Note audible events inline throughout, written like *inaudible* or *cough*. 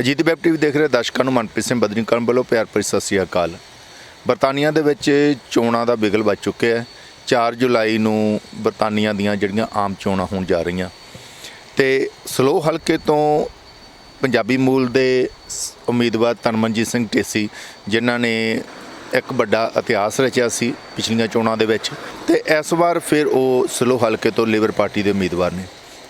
Ajit web TV ਦੇਖ ਰਹੇ ਦਰਸ਼ਕਾਂ ਨੂੰ ਮਨਪ੍ਰੀਤ ਸਿੰਘ ਬਦਨੀ ਕਰਨ ਵੱਲੋਂ ਪਿਆਰ ਭਰੀ ਸਤਿ ਸ੍ਰੀ ਅਕਾਲ। ਬਰਤਾਨੀਆ ਦੇ ਵਿੱਚ ਚੋਣਾਂ ਦਾ ਬਿਗਲ ਵੱਜ ਚੁੱਕਿਆ ਹੈ। 4 ਜੁਲਾਈ ਨੂੰ ਬਰਤਾਨੀਆ ਦੀਆਂ ਜਿਹੜੀਆਂ ਆਮ ਚੋਣਾਂ ਹੋਣ ਜਾ ਰਹੀਆਂ। ਤੇ ਸਲੋ ਹਲਕੇ ਤੋਂ ਪੰਜਾਬੀ ਮੂਲ ਦੇ ਉਮੀਦਵਾਰ ਤਨਮਨਜੀਤ ਸਿੰਘ ਢੇਸੀ, ਜਿਨ੍ਹਾਂ ਨੇ ਇੱਕ ਵੱਡਾ ਇਤਿਹਾਸ ਰਚਿਆ ਸੀ ਪਿਛਲੀਆਂ ਚੋਣਾਂ ਦੇ ਵਿੱਚ, ਤੇ ਇਸ ਵਾਰ ਫਿਰ ਉਹ ਸਲੋ ਹਲਕੇ ਤੋਂ ਲੇਬਰ ਪਾਰਟੀ ਦੇ ਉਮੀਦਵਾਰ ਨੇ।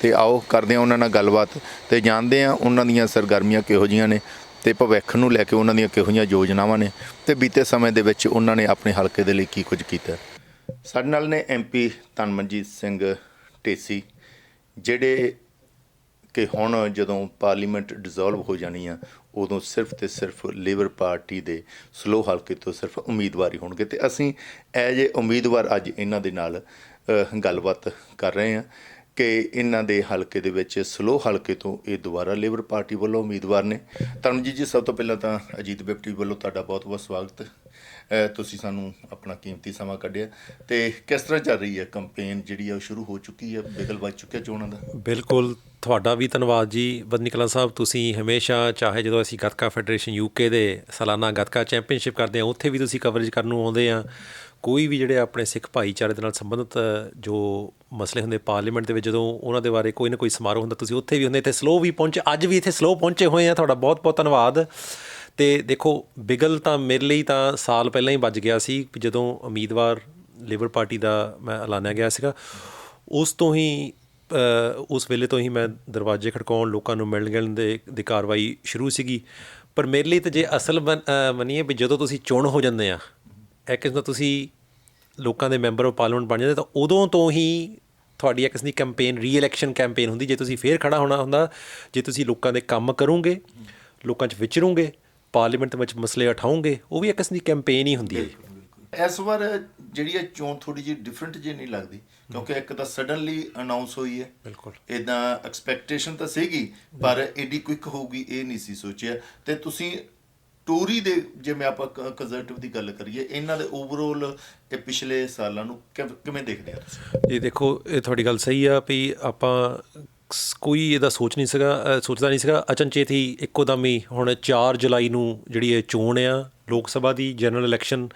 ਤੇ ਆਓ ਕਰਦੇ ਹਾਂ ਉਹਨਾਂ ਨਾਲ ਗੱਲਬਾਤ ਤੇ ਜਾਣਦੇ ਹਾਂ ਉਹਨਾਂ ਦੀਆਂ ਸਰਗਰਮੀਆਂ ਕਿਹੋ ਜੀਆਂ ਨੇ ਤੇ ਭਵਿੱਖ ਨੂੰ ਲੈ ਕੇ ਉਹਨਾਂ ਦੀਆਂ ਕਿਹੋ ਜਿਹੀਆਂ ਯੋਜਨਾਵਾਂ ਨੇ ਤੇ ਬੀਤੇ ਸਮੇਂ ਦੇ ਵਿੱਚ ਉਹਨਾਂ ਨੇ ਆਪਣੇ ਹਲਕੇ ਦੇ ਲਈ ਕੀ ਕੁਝ ਕੀਤਾ। ਸਾਡੇ ਨਾਲ ਨੇ ਐਮਪੀ ਤਨਮਨਜੀਤ ਸਿੰਘ ਢੇਸੀ, ਜਿਹੜੇ ਕਿ ਹੁਣ ਜਦੋਂ ਪਾਰਲੀਮੈਂਟ ਡਿਸੋਲਵ ਹੋ ਜਾਣੀ ਆ, ਉਦੋਂ ਸਿਰਫ ਤੇ ਸਿਰਫ ਲੇਬਰ ਪਾਰਟੀ ਦੇ ਸਲੋ ਹਲਕੇ ਤੋਂ ਸਿਰਫ ਉਮੀਦਵਾਰ ਹੋਣਗੇ ਤੇ ਅਸੀਂ ਐਜ ਏ ਉਮੀਦਵਾਰ ਅੱਜ ਇਹਨਾਂ ਦੇ ਨਾਲ ਗੱਲਬਾਤ ਕਰ ਰਹੇ ਹਾਂ। ਕਿ ਇਹਨਾਂ ਦੇ ਹਲਕੇ ਦੇ ਵਿੱਚ ਸਲੋ ਹਲਕੇ ਤੋਂ ਇਹ ਦੁਬਾਰਾ ਲੇਬਰ ਪਾਰਟੀ ਵੱਲੋਂ ਉਮੀਦਵਾਰ ਨੇ। ਤਰਨਜੀਤ ਜੀ ਸਭ ਤੋਂ ਪਹਿਲਾਂ ਤਾਂ ਅਜੀਤ ਬਿਪਟੀ ਵੱਲੋਂ ਤੁਹਾਡਾ ਬਹੁਤ-ਬਹੁਤ ਸਵਾਗਤ। ਤੁਸੀਂ ਸਾਨੂੰ ਆਪਣਾ ਕੀਮਤੀ ਸਮਾਂ ਕੱਢਿਆ ਤੇ ਕਿਸ ਤਰ੍ਹਾਂ ਚੱਲ ਰਹੀ ਹੈ ਕੰਪੇਨ ਜਿਹੜੀ ਆ ਉਹ ਸ਼ੁਰੂ ਹੋ ਚੁੱਕੀ ਹੈ? ਬਿਗਲ ਵੱਜ ਚੁੱਕਿਆ ਚੋਣਾਂ ਦਾ। ਬਿਲਕੁਲ, ਤੁਹਾਡਾ ਵੀ ਧੰਨਵਾਦ ਜੀ। ਬਦਨੀ ਸਾਹਿਬ, ਤੁਸੀਂ ਹਮੇਸ਼ਾ ਚਾਹੇ ਜਦੋਂ ਅਸੀਂ ਗੱਤਕਾ ਫੈਡਰੇਸ਼ਨ ਯੂਕੇ ਦੇ ਸਾਲਾਨਾ ਗੱਤਕਾ ਚੈਂਪੀਅਨਸ਼ਿਪ ਕਰਦੇ ਹਾਂ, ਉੱਥੇ ਵੀ ਤੁਸੀਂ ਕਵਰੇਜ ਕਰਨ ਨੂੰ ਆਉਂਦੇ ਆ ਕੋਈ ਵੀ ਜਿਹੜੇ ਆਪਣੇ ਸਿੱਖ ਭਾਈਚਾਰੇ ਦੇ ਨਾਲ ਸੰਬੰਧਿਤ ਜੋ ਮਸਲੇ ਹੁੰਦੇ ਪਾਰਲੀਮੈਂਟ ਦੇ ਵਿੱਚ, ਜਦੋਂ ਉਹਨਾਂ ਦੇ ਬਾਰੇ ਕੋਈ ਨਾ ਕੋਈ ਸਮਾਰੋਹ ਹੁੰਦਾ, ਤੁਸੀਂ ਉੱਥੇ ਵੀ ਹੁੰਦੇ, ਇੱਥੇ ਸਲੋ ਵੀ ਪਹੁੰਚੇ, ਅੱਜ ਵੀ ਇੱਥੇ ਸਲੋ ਪਹੁੰਚੇ ਹੋਏ ਆ, ਤੁਹਾਡਾ ਬਹੁਤ ਬਹੁਤ ਧੰਨਵਾਦ। ਤੇ ਦੇਖੋ, ਬਿਗਲ ਤਾਂ ਮੇਰੇ ਲਈ ਤਾਂ ਸਾਲ ਪਹਿਲਾਂ ਹੀ ਵੱਜ ਗਿਆ ਸੀ, ਵੀ ਜਦੋਂ ਉਮੀਦਵਾਰ ਲੇਬਰ ਪਾਰਟੀ ਦਾ ਮੈਂ ਐਲਾਨਿਆ ਗਿਆ ਸੀਗਾ, ਉਸ ਤੋਂ ਹੀ ਉਸ ਵੇਲੇ ਤੋਂ ਹੀ ਮੈਂ ਦਰਵਾਜ਼ੇ ਖੜਕਾਉਣ, ਲੋਕਾਂ ਨੂੰ ਮਿਲਣ ਗਿਲਣ ਦੇ, ਦੀ ਕਾਰਵਾਈ ਸ਼ੁਰੂ ਸੀਗੀ। ਪਰ ਮੇਰੇ ਲਈ ਤਾਂ ਜੇ ਅਸਲ ਬਣ- ਮੰਨੀਏ ਵੀ ਜਦੋਂ ਤੁਸੀਂ ਚੁਣ ਹੋ ਜਾਂਦੇ ਆ ਇੱਕ ਕਿਸਮ ਤੁਸੀਂ ਲੋਕਾਂ ਦੇ ਮੈਂਬਰ ਆਫ ਪਾਰਲੀਮੈਂਟ ਬਣ ਜਾਂਦੇ ਤਾਂ ਉਦੋਂ ਤੋਂ ਹੀ ਤੁਹਾਡੀ ਇੱਕ ਕਿਸਮ ਦੀ ਕੈਂਪੇਨ ਰੀ-ਇਲੈਕਸ਼ਨ ਕੈਂਪੇਨ ਹੁੰਦੀ। ਜੇ ਤੁਸੀਂ ਫੇਰ ਖੜਾ ਹੋਣਾ ਹੁੰਦਾ ਜੇ ਤੁਸੀਂ ਲੋਕਾਂ ਦੇ ਕੰਮ ਕਰੋਗੇ ਲੋਕਾਂ 'ਚ ਵਿਚਰੋਗੇ ਪਾਰਲੀਮੈਂਟ ਵਿੱਚ ਮਸਲੇ ਉਠਾਓਗੇ ਉਹ ਵੀ ਇੱਕ ਕਿਸਮ ਦੀ ਕੈਂਪੇਨ ਹੀ ਹੁੰਦੀ ਹੈ। ਜੀ। ਇਸ ਵਾਰ ਜਿਹੜੀ ਇਹ ਚੋਣ ਥੋੜੀ ਜਿਹੀ ਡਿਫਰੈਂਟ ਜਿਹੀ ਨਹੀਂ ਲੱਗਦੀ ਕਿਉਂਕਿ ਇੱਕ ਤਾਂ ਸਡਨਲੀ ਅਨਾਉਂਸ ਹੋਈ ਹੈ। ਬਿਲਕੁਲ। ਇਦਾਂ ਐਕਸਪੈਕਟੇਸ਼ਨ ਤਾਂ ਸੀਗੀ ਪਰ ਏਡੀ ਕੁਇਕ ਹੋਊਗੀ ਇਹ ਨਹੀਂ ਸੀ ਸੋਚਿਆ। ਤੇ ਤੁਸੀਂ ਟੂਰੀ ਦੇ ਜਿਵੇਂ ਆਪਾਂ ਕੰਜ਼ਰਵੇਟਿਵ ਦੀ ਗੱਲ ਕਰੀਏ, ਇਹਨਾਂ ਦੇ ਓਵਰਆਲ ਇਹ ਪਿਛਲੇ ਸਾਲਾਂ ਨੂੰ ਕਿਵ- ਕਿਵੇਂ ਦੇਖਦੇ ਆ ਤੁਸੀਂ? ਇਹ ਦੇਖੋ, ਇਹ ਤੁਹਾਡੀ ਗੱਲ ਸਹੀ ਆ ਵੀ ਆਪਾਂ ਕੋਈ ਇਹਦਾ ਸੋਚ ਨਹੀਂ ਸੀਗਾ ਸੋਚਦਾ ਨਹੀਂ ਸੀਗਾ। ਅਚਨਚੇਤ ਹੀ ਇੱਕੋ ਦਮ ਹੀ ਹੁਣ 4 ਜੁਲਾਈ ਨੂੰ ਜਿਹੜੀ ਇਹ ਚੋਣ ਆ ਲੋਕ ਸਭਾ ਦੀ ਜਨਰਲ ਇਲੈਕਸ਼ਨ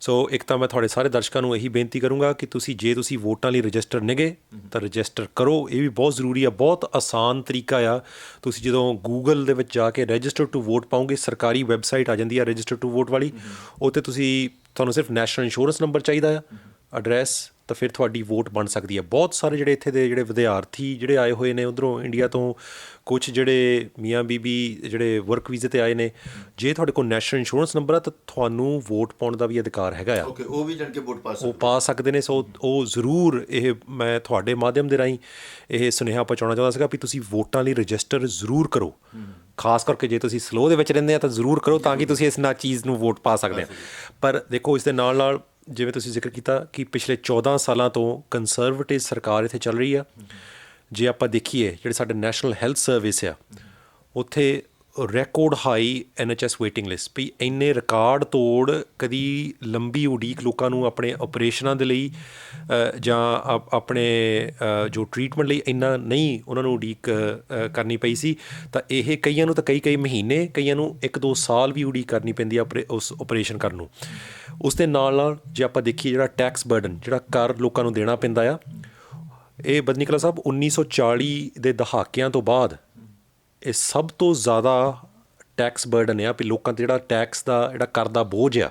ਸੋ ਇੱਕ ਤਾਂ ਮੈਂ ਤੁਹਾਡੇ ਸਾਰੇ ਦਰਸ਼ਕਾਂ ਨੂੰ ਇਹੀ ਬੇਨਤੀ ਕਰੂੰਗਾ ਕਿ ਤੁਸੀਂ ਜੇ ਤੁਸੀਂ ਵੋਟਾਂ ਲਈ ਰਜਿਸਟਰ ਨੇਗੇ ਤਾਂ ਰਜਿਸਟਰ ਕਰੋ। ਇਹ ਵੀ ਬਹੁਤ ਜ਼ਰੂਰੀ ਆ ਬਹੁਤ ਆਸਾਨ ਤਰੀਕਾ ਆ। ਤੁਸੀਂ ਜਦੋਂ ਗੂਗਲ ਦੇ ਵਿੱਚ ਜਾ ਕੇ ਰਜਿਸਟਰ ਟੂ ਵੋਟ ਪਾਓਗੇ ਸਰਕਾਰੀ ਵੈਬਸਾਈਟ ਆ ਜਾਂਦੀ ਆ ਰਜਿਸਟਰ ਟੂ ਵੋਟ ਵਾਲੀ ਉੱਥੇ ਤੁਸੀਂ ਤੁਹਾਨੂੰ ਸਿਰਫ ਨੈਸ਼ਨਲ ਇੰਸ਼ੋਰੈਂਸ ਨੰਬਰ ਚਾਹੀਦਾ ਆ। ਐਡਰੈਸ ਤਾਂ ਫਿਰ ਤੁਹਾਡੀ ਵੋਟ ਬਣ ਸਕਦੀ ਹੈ। ਬਹੁਤ ਸਾਰੇ ਜਿਹੜੇ ਇੱਥੇ ਦੇ ਜਿਹੜੇ ਵਿਦਿਆਰਥੀ ਜਿਹੜੇ ਆਏ ਹੋਏ ਨੇ ਉਧਰੋਂ ਇੰਡੀਆ ਤੋਂ ਕੁਝ ਜਿਹੜੇ ਮੀਆਂ ਬੀਬੀ ਜਿਹੜੇ ਵਰਕ ਵੀਜ਼ੇ ਤੇ ਆਏ ਨੇ ਜੇ ਤੁਹਾਡੇ ਕੋਲ ਨੈਸ਼ਨਲ ਇੰਸ਼ੋਰੈਂਸ ਨੰਬਰ ਆ ਤਾਂ ਤੁਹਾਨੂੰ ਵੋਟ ਪਾਉਣ ਦਾ ਵੀ ਅਧਿਕਾਰ ਹੈਗਾ ਆ। ਓਕੇ ਉਹ ਵੀ ਜਾਣ ਕੇ ਵੋਟ ਪਾਸ ਉਹ ਪਾ ਸਕਦੇ ਨੇ ਸੋ ਉਹ ਜ਼ਰੂਰ ਇਹ ਮੈਂ ਤੁਹਾਡੇ ਮਾਧਿਅਮ ਦੇ ਰਾਹੀਂ ਇਹ ਸੁਨੇਹਾ ਪਹੁੰਚਾਉਣਾ ਚਾਹੁੰਦਾ ਸੀਗਾ ਵੀ ਤੁਸੀਂ ਵੋਟਾਂ ਲਈ ਰਜਿਸਟਰ ਜ਼ਰੂਰ ਕਰੋ। ਖਾਸ ਕਰਕੇ ਜੇ ਤੁਸੀਂ ਸਲੋ ਦੇ ਵਿੱਚ ਰਹਿੰਦੇ ਆ ਤਾਂ ਜ਼ਰੂਰ ਕਰੋ ਤਾਂ ਕਿ ਤੁਸੀਂ ਇਸ ਨਾਲ ਚੀਜ਼ ਨੂੰ ਵੋਟ ਪਾ ਸਕਦੇ ਆ। ਪਰ ਦੇਖੋ ਇਸ ਦੇ ਨਾਲ ਨਾਲ ਜਿਵੇਂ ਤੁਸੀਂ ਜ਼ਿਕਰ ਕੀਤਾ ਕਿ ਪਿਛਲੇ 14 ਸਾਲਾਂ ਤੋਂ ਕੰਜ਼ਰਵੇਟਿਵ ਸਰਕਾਰ ਇੱਥੇ ਚੱਲ ਰਹੀ ਆ। ਜੇ ਆਪਾਂ ਦੇਖੀਏ, ਜਿਹੜੇ ਸਾਡੇ ਨੈਸ਼ਨਲ ਹੈਲਥ ਸਰਵਿਸ ਆ, ਉੱਥੇ record high NHS waiting list ਵੀ ਇੰਨੇ ਰਿਕਾਰਡ ਤੋੜ ਕਦੀ ਲੰਬੀ ਉਡੀਕ ਲੋਕਾਂ ਨੂੰ ਆਪਣੇ ਆਪਰੇਸ਼ਨਾਂ ਦੇ ਲਈ ਜਾਂ ਆਪਣੇ ਜੋ ਟ੍ਰੀਟਮੈਂਟ ਲਈ ਇੰਨਾ ਨਹੀਂ ਉਹਨਾਂ ਨੂੰ ਉਡੀਕ ਕਰਨੀ ਪਈ ਸੀ, ਤਾਂ ਇਹ ਕਈਆਂ ਨੂੰ ਤਾਂ ਕਈ ਕਈ ਮਹੀਨੇ, ਕਈਆਂ ਨੂੰ 1-2 ਸਾਲ ਵੀ ਉਡੀਕ ਕਰਨੀ ਪੈਂਦੀ ਆ ਆਪਰੇ- ਉਸ ਆਪਰੇਸ਼ਨ ਕਰਨ ਨੂੰ। ਉਸ ਦੇ ਨਾਲ ਨਾਲ ਜੇ ਆਪਾਂ ਦੇਖੀਏ ਜਿਹੜਾ ਟੈਕਸ ਬਰਡਨ ਜਿਹੜਾ ਕਰ ਲੋਕਾਂ ਨੂੰ ਦੇਣਾ ਪੈਂਦਾ ਆ, ਇਹ ਬਦਨੀਕਲਾ ਸਾਹਿਬ 1940 ਦੇ ਦਹਾਕਿਆਂ ਤੋਂ ਬਾਅਦ ਇਹ ਸਭ ਤੋਂ ਜ਼ਿਆਦਾ ਟੈਕਸ ਬਰਡਨ ਆ ਵੀ ਲੋਕਾਂ ਤੇ ਜਿਹੜਾ ਟੈਕਸ ਦਾ, ਜਿਹੜਾ ਕਰ ਦਾ ਬੋਝ ਆ।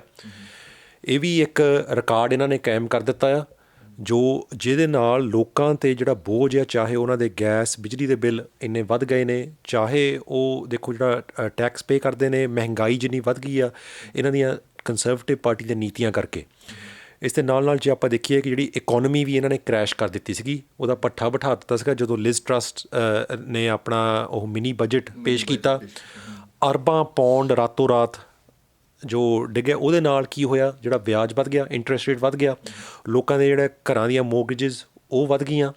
ਇਹ ਵੀ ਇੱਕ ਰਿਕਾਰਡ ਇਹਨਾਂ ਨੇ ਕਾਇਮ ਕਰ ਦਿੱਤਾ ਆ, ਜੋ ਜਿਹਦੇ ਨਾਲ ਲੋਕਾਂ ਤੇ ਜਿਹੜਾ ਬੋਝ ਆ, ਚਾਹੇ ਉਹਨਾਂ ਦੇ ਗੈਸ, ਬਿਜਲੀ ਦੇ ਬਿੱਲ ਇੰਨੇ ਵੱਧ ਗਏ ਨੇ, ਚਾਹੇ ਉਹ ਦੇਖੋ ਜਿਹੜਾ ਟੈਕਸ ਪੇ ਕਰਦੇ ਨੇ, ਮਹਿੰਗਾਈ ਜਿੰਨੀ ਵੱਧ ਗਈ ਆ, ਇਹਨਾਂ ਦੀਆਂ ਕੰਜ਼ਰਵੇਟਿਵ ਪਾਰਟੀ ਦੀਆਂ ਨੀਤੀਆਂ ਕਰਕੇ। ਇਸ ਦੇ ਨਾਲ ਨਾਲ ਜੇ ਆਪਾਂ ਦੇਖੀਏ ਕਿ ਜਿਹੜੀ ਇਕਨੋਮੀ ਵੀ ਇਹਨਾਂ ਨੇ ਕ੍ਰੈਸ਼ ਕਰ ਦਿੱਤੀ ਸੀਗੀ ਉਹਦਾ ਪੱਠਾ ਬਿਠਾ ਦਿੱਤਾ ਸੀਗਾ ਜਦੋਂ ਲਿਜ਼ ਟਰਸਟ ਨੇ ਆਪਣਾ ਉਹ ਮਿਨੀ ਬਜਟ ਪੇਸ਼ ਕੀਤਾ। ਅਰਬਾਂ ਪੌਂਡ ਰਾਤੋਂ ਰਾਤ ਜੋ ਡਿੱਗਿਆ ਉਹਦੇ ਨਾਲ ਕੀ ਹੋਇਆ? ਜਿਹੜਾ ਵਿਆਜ ਵੱਧ ਗਿਆ ਇੰਟਰਸਟ ਰੇਟ ਵੱਧ ਗਿਆ। ਲੋਕਾਂ ਦੇ ਜਿਹੜੇ ਘਰਾਂ ਦੀਆਂ ਮੋਰਗੇजेस ਉਹ ਵੱਧ ਗਈਆਂ।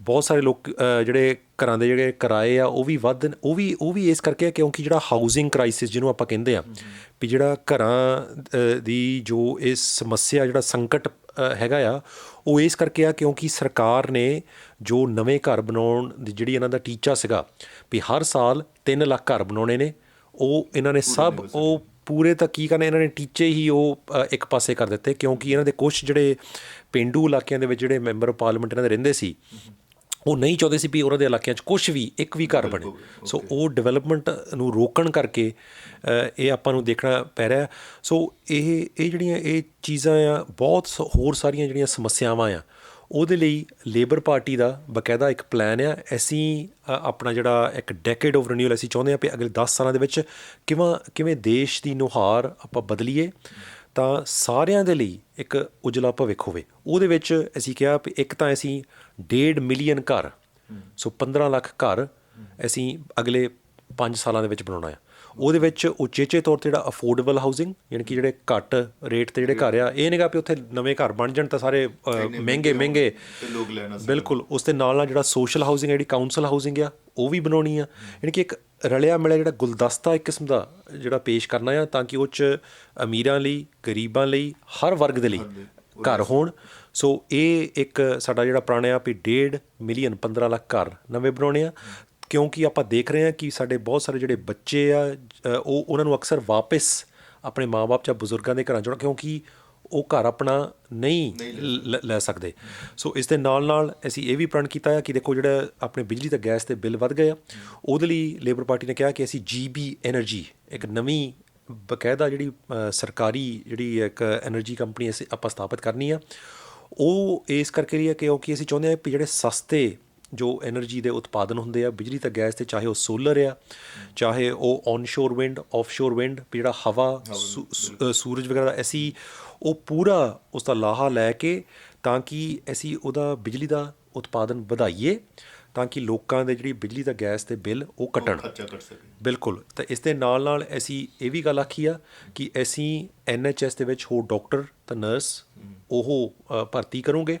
ਬਹੁਤ ਸਾਰੇ ਲੋਕ ਜਿਹੜੇ ਘਰਾਂ ਦੇ ਜਿਹੜੇ ਕਿਰਾਏ ਆ, ਉਹ ਵੀ ਵੱਧ ਉਹ ਵੀ ਉਹ ਵੀ ਇਸ ਕਰਕੇ ਆ ਕਿਉਂਕਿ ਜਿਹੜਾ ਹਾਊਸਿੰਗ ਕ੍ਰਾਈਸਿਸ ਜਿਹਨੂੰ ਆਪਾਂ ਕਹਿੰਦੇ ਆ, ਵੀ ਜਿਹੜਾ ਘਰਾਂ ਦੀ ਜੋ ਇਹ ਸਮੱਸਿਆ, ਜਿਹੜਾ ਸੰਕਟ ਹੈਗਾ ਆ, ਉਹ ਇਸ ਕਰਕੇ ਆ ਕਿਉਂਕਿ ਸਰਕਾਰ ਨੇ ਜੋ ਨਵੇਂ ਘਰ ਬਣਾਉਣ ਦੀ ਜਿਹੜੀ ਇਹਨਾਂ ਦਾ ਟੀਚਾ ਸੀਗਾ, ਵੀ ਹਰ ਸਾਲ 3 ਲੱਖ ਘਰ ਬਣਾਉਣੇ ਨੇ। ਉਹ ਇਹਨਾਂ ਨੇ ਸਭ, ਉਹ ਪੂਰੇ ਤਾਂ ਕੀ ਕਰਨਾ, ਇਹਨਾਂ ਨੇ ਟੀਚੇ ਹੀ ਉਹ ਇੱਕ ਪਾਸੇ ਕਰ ਦਿੱਤੇ ਕਿਉਂਕਿ ਇਹਨਾਂ ਦੇ ਕੁਝ ਜਿਹੜੇ ਪਿੰਡੂ ਇਲਾਕਿਆਂ ਦੇ ਵਿੱਚ ਜਿਹੜੇ ਮੈਂਬਰ ਪਾਰਲੀਮੈਂਟ ਇਹਨਾਂ ਦੇ ਰਹਿੰਦੇ ਸੀ ਉਹ ਨਹੀਂ ਚਾਹੁੰਦੇ ਸੀ ਵੀ ਉਹਨਾਂ ਦੇ ਇਲਾਕਿਆਂ 'ਚ ਕੁਝ ਵੀ ਇੱਕ ਵੀ ਘਰ ਬਣੇ। ਸੋ ਉਹ ਡਿਵੈਲਪਮੈਂਟ ਨੂੰ ਰੋਕਣ ਕਰਕੇ ਇਹ ਆਪਾਂ ਨੂੰ ਦੇਖਣਾ ਪੈ ਰਿਹਾ। ਸੋ ਇਹ ਇਹ ਜਿਹੜੀਆਂ ਇਹ ਚੀਜ਼ਾਂ ਆ ਬਹੁਤ ਹੋਰ ਸਾਰੀਆਂ ਜਿਹੜੀਆਂ ਸਮੱਸਿਆਵਾਂ ਆ ਉਹਦੇ ਲਈ ਲੇਬਰ ਪਾਰਟੀ ਦਾ ਬਕਾਇਦਾ ਇੱਕ ਪਲਾਨ ਆ। ਅਸੀਂ ਆਪਣਾ ਜਿਹੜਾ ਇੱਕ ਡੈਕੇਡ ਆਫ ਰੀਨਿਊਅਲ ਅਸੀਂ ਚਾਹੁੰਦੇ ਆ ਵੀ ਅਗਲੇ 10 ਸਾਲਾਂ ਦੇ ਵਿੱਚ ਕਿਵੇਂ ਕਿਵੇਂ ਦੇਸ਼ ਦੀ ਨੁਹਾਰ ਆਪਾਂ ਬਦਲੀਏ ਤਾਂ ਸਾਰਿਆਂ ਦੇ ਲਈ ਇੱਕ ਉਜਲਾ ਭਵਿੱਖ ਹੋਵੇ। ਉਹਦੇ ਵਿੱਚ ਅਸੀਂ ਕਿਹਾ ਵੀ ਇੱਕ ਤਾਂ ਅਸੀਂ 1.5 ਮਿਲੀਅਨ ਘਰ। ਸੋ 15 ਲੱਖ ਘਰ ਅਸੀਂ ਅਗਲੇ 5 ਸਾਲਾਂ ਦੇ ਵਿੱਚ ਬਣਾਉਣਾ ਆ। ਉਹਦੇ ਵਿੱਚ ਉਚੇਚੇ ਤੌਰ ਤੇ ਜਿਹੜਾ ਅਫੋਰਡੇਬਲ ਹਾਊਸਿੰਗ ਯਾਨੀ ਕਿ ਜਿਹੜੇ ਘੱਟ ਰੇਟ ਤੇ ਜਿਹੜੇ ਘਰ ਆ ਇਹ ਨਹੀਂਗਾ ਵੀ ਉੱਥੇ ਨਵੇਂ ਘਰ ਬਣ ਜਾਣ ਤਾਂ ਸਾਰੇ ਮਹਿੰਗੇ ਮਹਿੰਗੇ। ਤੇ ਲੋਕ ਲੈਣਾ ਬਿਲਕੁਲ ਉਸ ਦੇ ਨਾਲ ਨਾਲ ਜਿਹੜਾ ਸੋਸ਼ਲ ਹਾਊਸਿੰਗ ਜਿਹੜੀ ਕਾਉਂਸਲ ਹਾਊਸਿੰਗ ਆ ਉਹ ਵੀ ਬਣਾਉਣੀ ਆ। ਯਾਨੀ ਕਿ ਇੱਕ ਰਲਿਆ ਮਿਲਿਆ ਜਿਹੜਾ ਗੁਲਦਸਤਾ ਇੱਕ ਕਿਸਮ ਦਾ ਜਿਹੜਾ ਪੇਸ਼ ਕਰਨਾ ਆ ਤਾਂ ਕਿ ਉਹ ਚ ਅਮੀਰਾਂ ਲਈ ਗਰੀਬਾਂ ਲਈ ਹਰ ਵਰਗ ਦੇ ਲਈ ਘਰ ਹੋਣ। ਸੋ ਇਹ ਇੱਕ ਸਾਡਾ ਜਿਹੜਾ ਪ੍ਰਣ ਆ ਵੀ 1.5 ਮਿਲੀਅਨ 15 ਲੱਖ ਘਰ ਨਵੇਂ ਬਣਾਉਣੇ ਆ। ਕਿਉਂਕਿ ਆਪਾਂ ਦੇਖ ਰਹੇ ਹਾਂ ਕਿ ਸਾਡੇ ਬਹੁਤ ਸਾਰੇ ਜਿਹੜੇ ਬੱਚੇ ਆ ਉਹ ਉਹਨਾਂ ਨੂੰ ਅਕਸਰ ਵਾਪਸ ਆਪਣੇ ਮਾਪੇ ਜਾਂ ਬਜ਼ੁਰਗਾਂ ਦੇ ਘਰਾਂ ਚੋਂ ਕਿਉਂਕਿ ਉਹ ਘਰ ਆਪਣਾ ਨਹੀਂ ਲੈ ਸਕਦੇ। ਸੋ ਇਸ ਦੇ ਨਾਲ ਨਾਲ ਅਸੀਂ ਇਹ ਵੀ ਪ੍ਰਣ ਕੀਤਾ ਹੈ ਕਿ ਦੇਖੋ ਜਿਹੜਾ ਆਪਣੇ ਬਿਜਲੀ ਤੇ ਗੈਸ ਤੇ ਬਿੱਲ ਵੱਧ ਗਏ ਆ। ਉਹਦੇ ਲਈ ਲੇਬਰ ਪਾਰਟੀ ਨੇ ਕਿਹਾ ਕਿ ਅਸੀਂ ਜੀਬੀ એનર્ਜੀ ਇੱਕ ਨਵੀਂ ਬਕਾਇਦਾ ਜਿਹੜੀ ਸਰਕਾਰੀ ਜਿਹੜੀ ਇੱਕ એનર્ਜੀ ਕੰਪਨੀ ਅਸੀਂ ਆਪਾਂ ਸਥਾਪਿਤ ਕਰਨੀ ਆ। ਉਹ ਇਸ ਕਰਕੇ ਰਹੀ ਹੈ ਕਿ ਉਹ ਕਿਉਂਕਿ ਅਸੀਂ ਚਾਹੁੰਦੇ ਹਾਂ ਕਿ ਜਿਹੜੇ ਸਸਤੇ ਜੋ એનર્ਜੀ ਦੇ ਉਤਪਾਦਨ ਹੁੰਦੇ ਆ ਬਿਜਲੀ ਤਾਂ ਗੈਸ ਤੇ ਚਾਹੇ ਉਹ ਸੋਲਰ ਆ ਚਾਹੇ ਉਹ ਔਨਸ਼ੋਰ ਵਿੰਡ ਆਫਸ਼ੋਰ ਵਿੰਡ ਜਿਹੜਾ ਹਵਾ ਸੂਰਜ ਵਗੈਰਾ ਐਸੀ ਉਹ ਪੂਰਾ ਉਸ ਦਾ ਲਾਹਾ ਲੈ ਕੇ ਤਾਂ ਕਿ ਅਸੀਂ ਉਹਦਾ ਬਿਜਲੀ ਦਾ ਉਤਪਾਦਨ ਵਧਾਈਏ। ਤਾਂ ਕਿ ਲੋਕਾਂ ਦੇ ਜਿਹੜੀ ਬਿਜਲੀ ਦਾ ਗੈਸ ਤੇ ਬਿੱਲ ਉਹ ਘਟਣ ਖਰਚਾ ਕਰ ਸਕੇ। ਬਿਲਕੁਲ। ਤਾਂ ਇਸ ਦੇ ਨਾਲ ਨਾਲ ਅਸੀਂ ਇਹ ਵੀ ਗੱਲ ਆਖੀ ਆ ਕਿ ਅਸੀਂ ਐਨਐਚਐਸ ਦੇ ਵਿੱਚ ਹੋਰ ਡਾਕਟਰ ਤੇ ਨਰਸ ਉਹ ਭਰਤੀ ਕਰੋਗੇ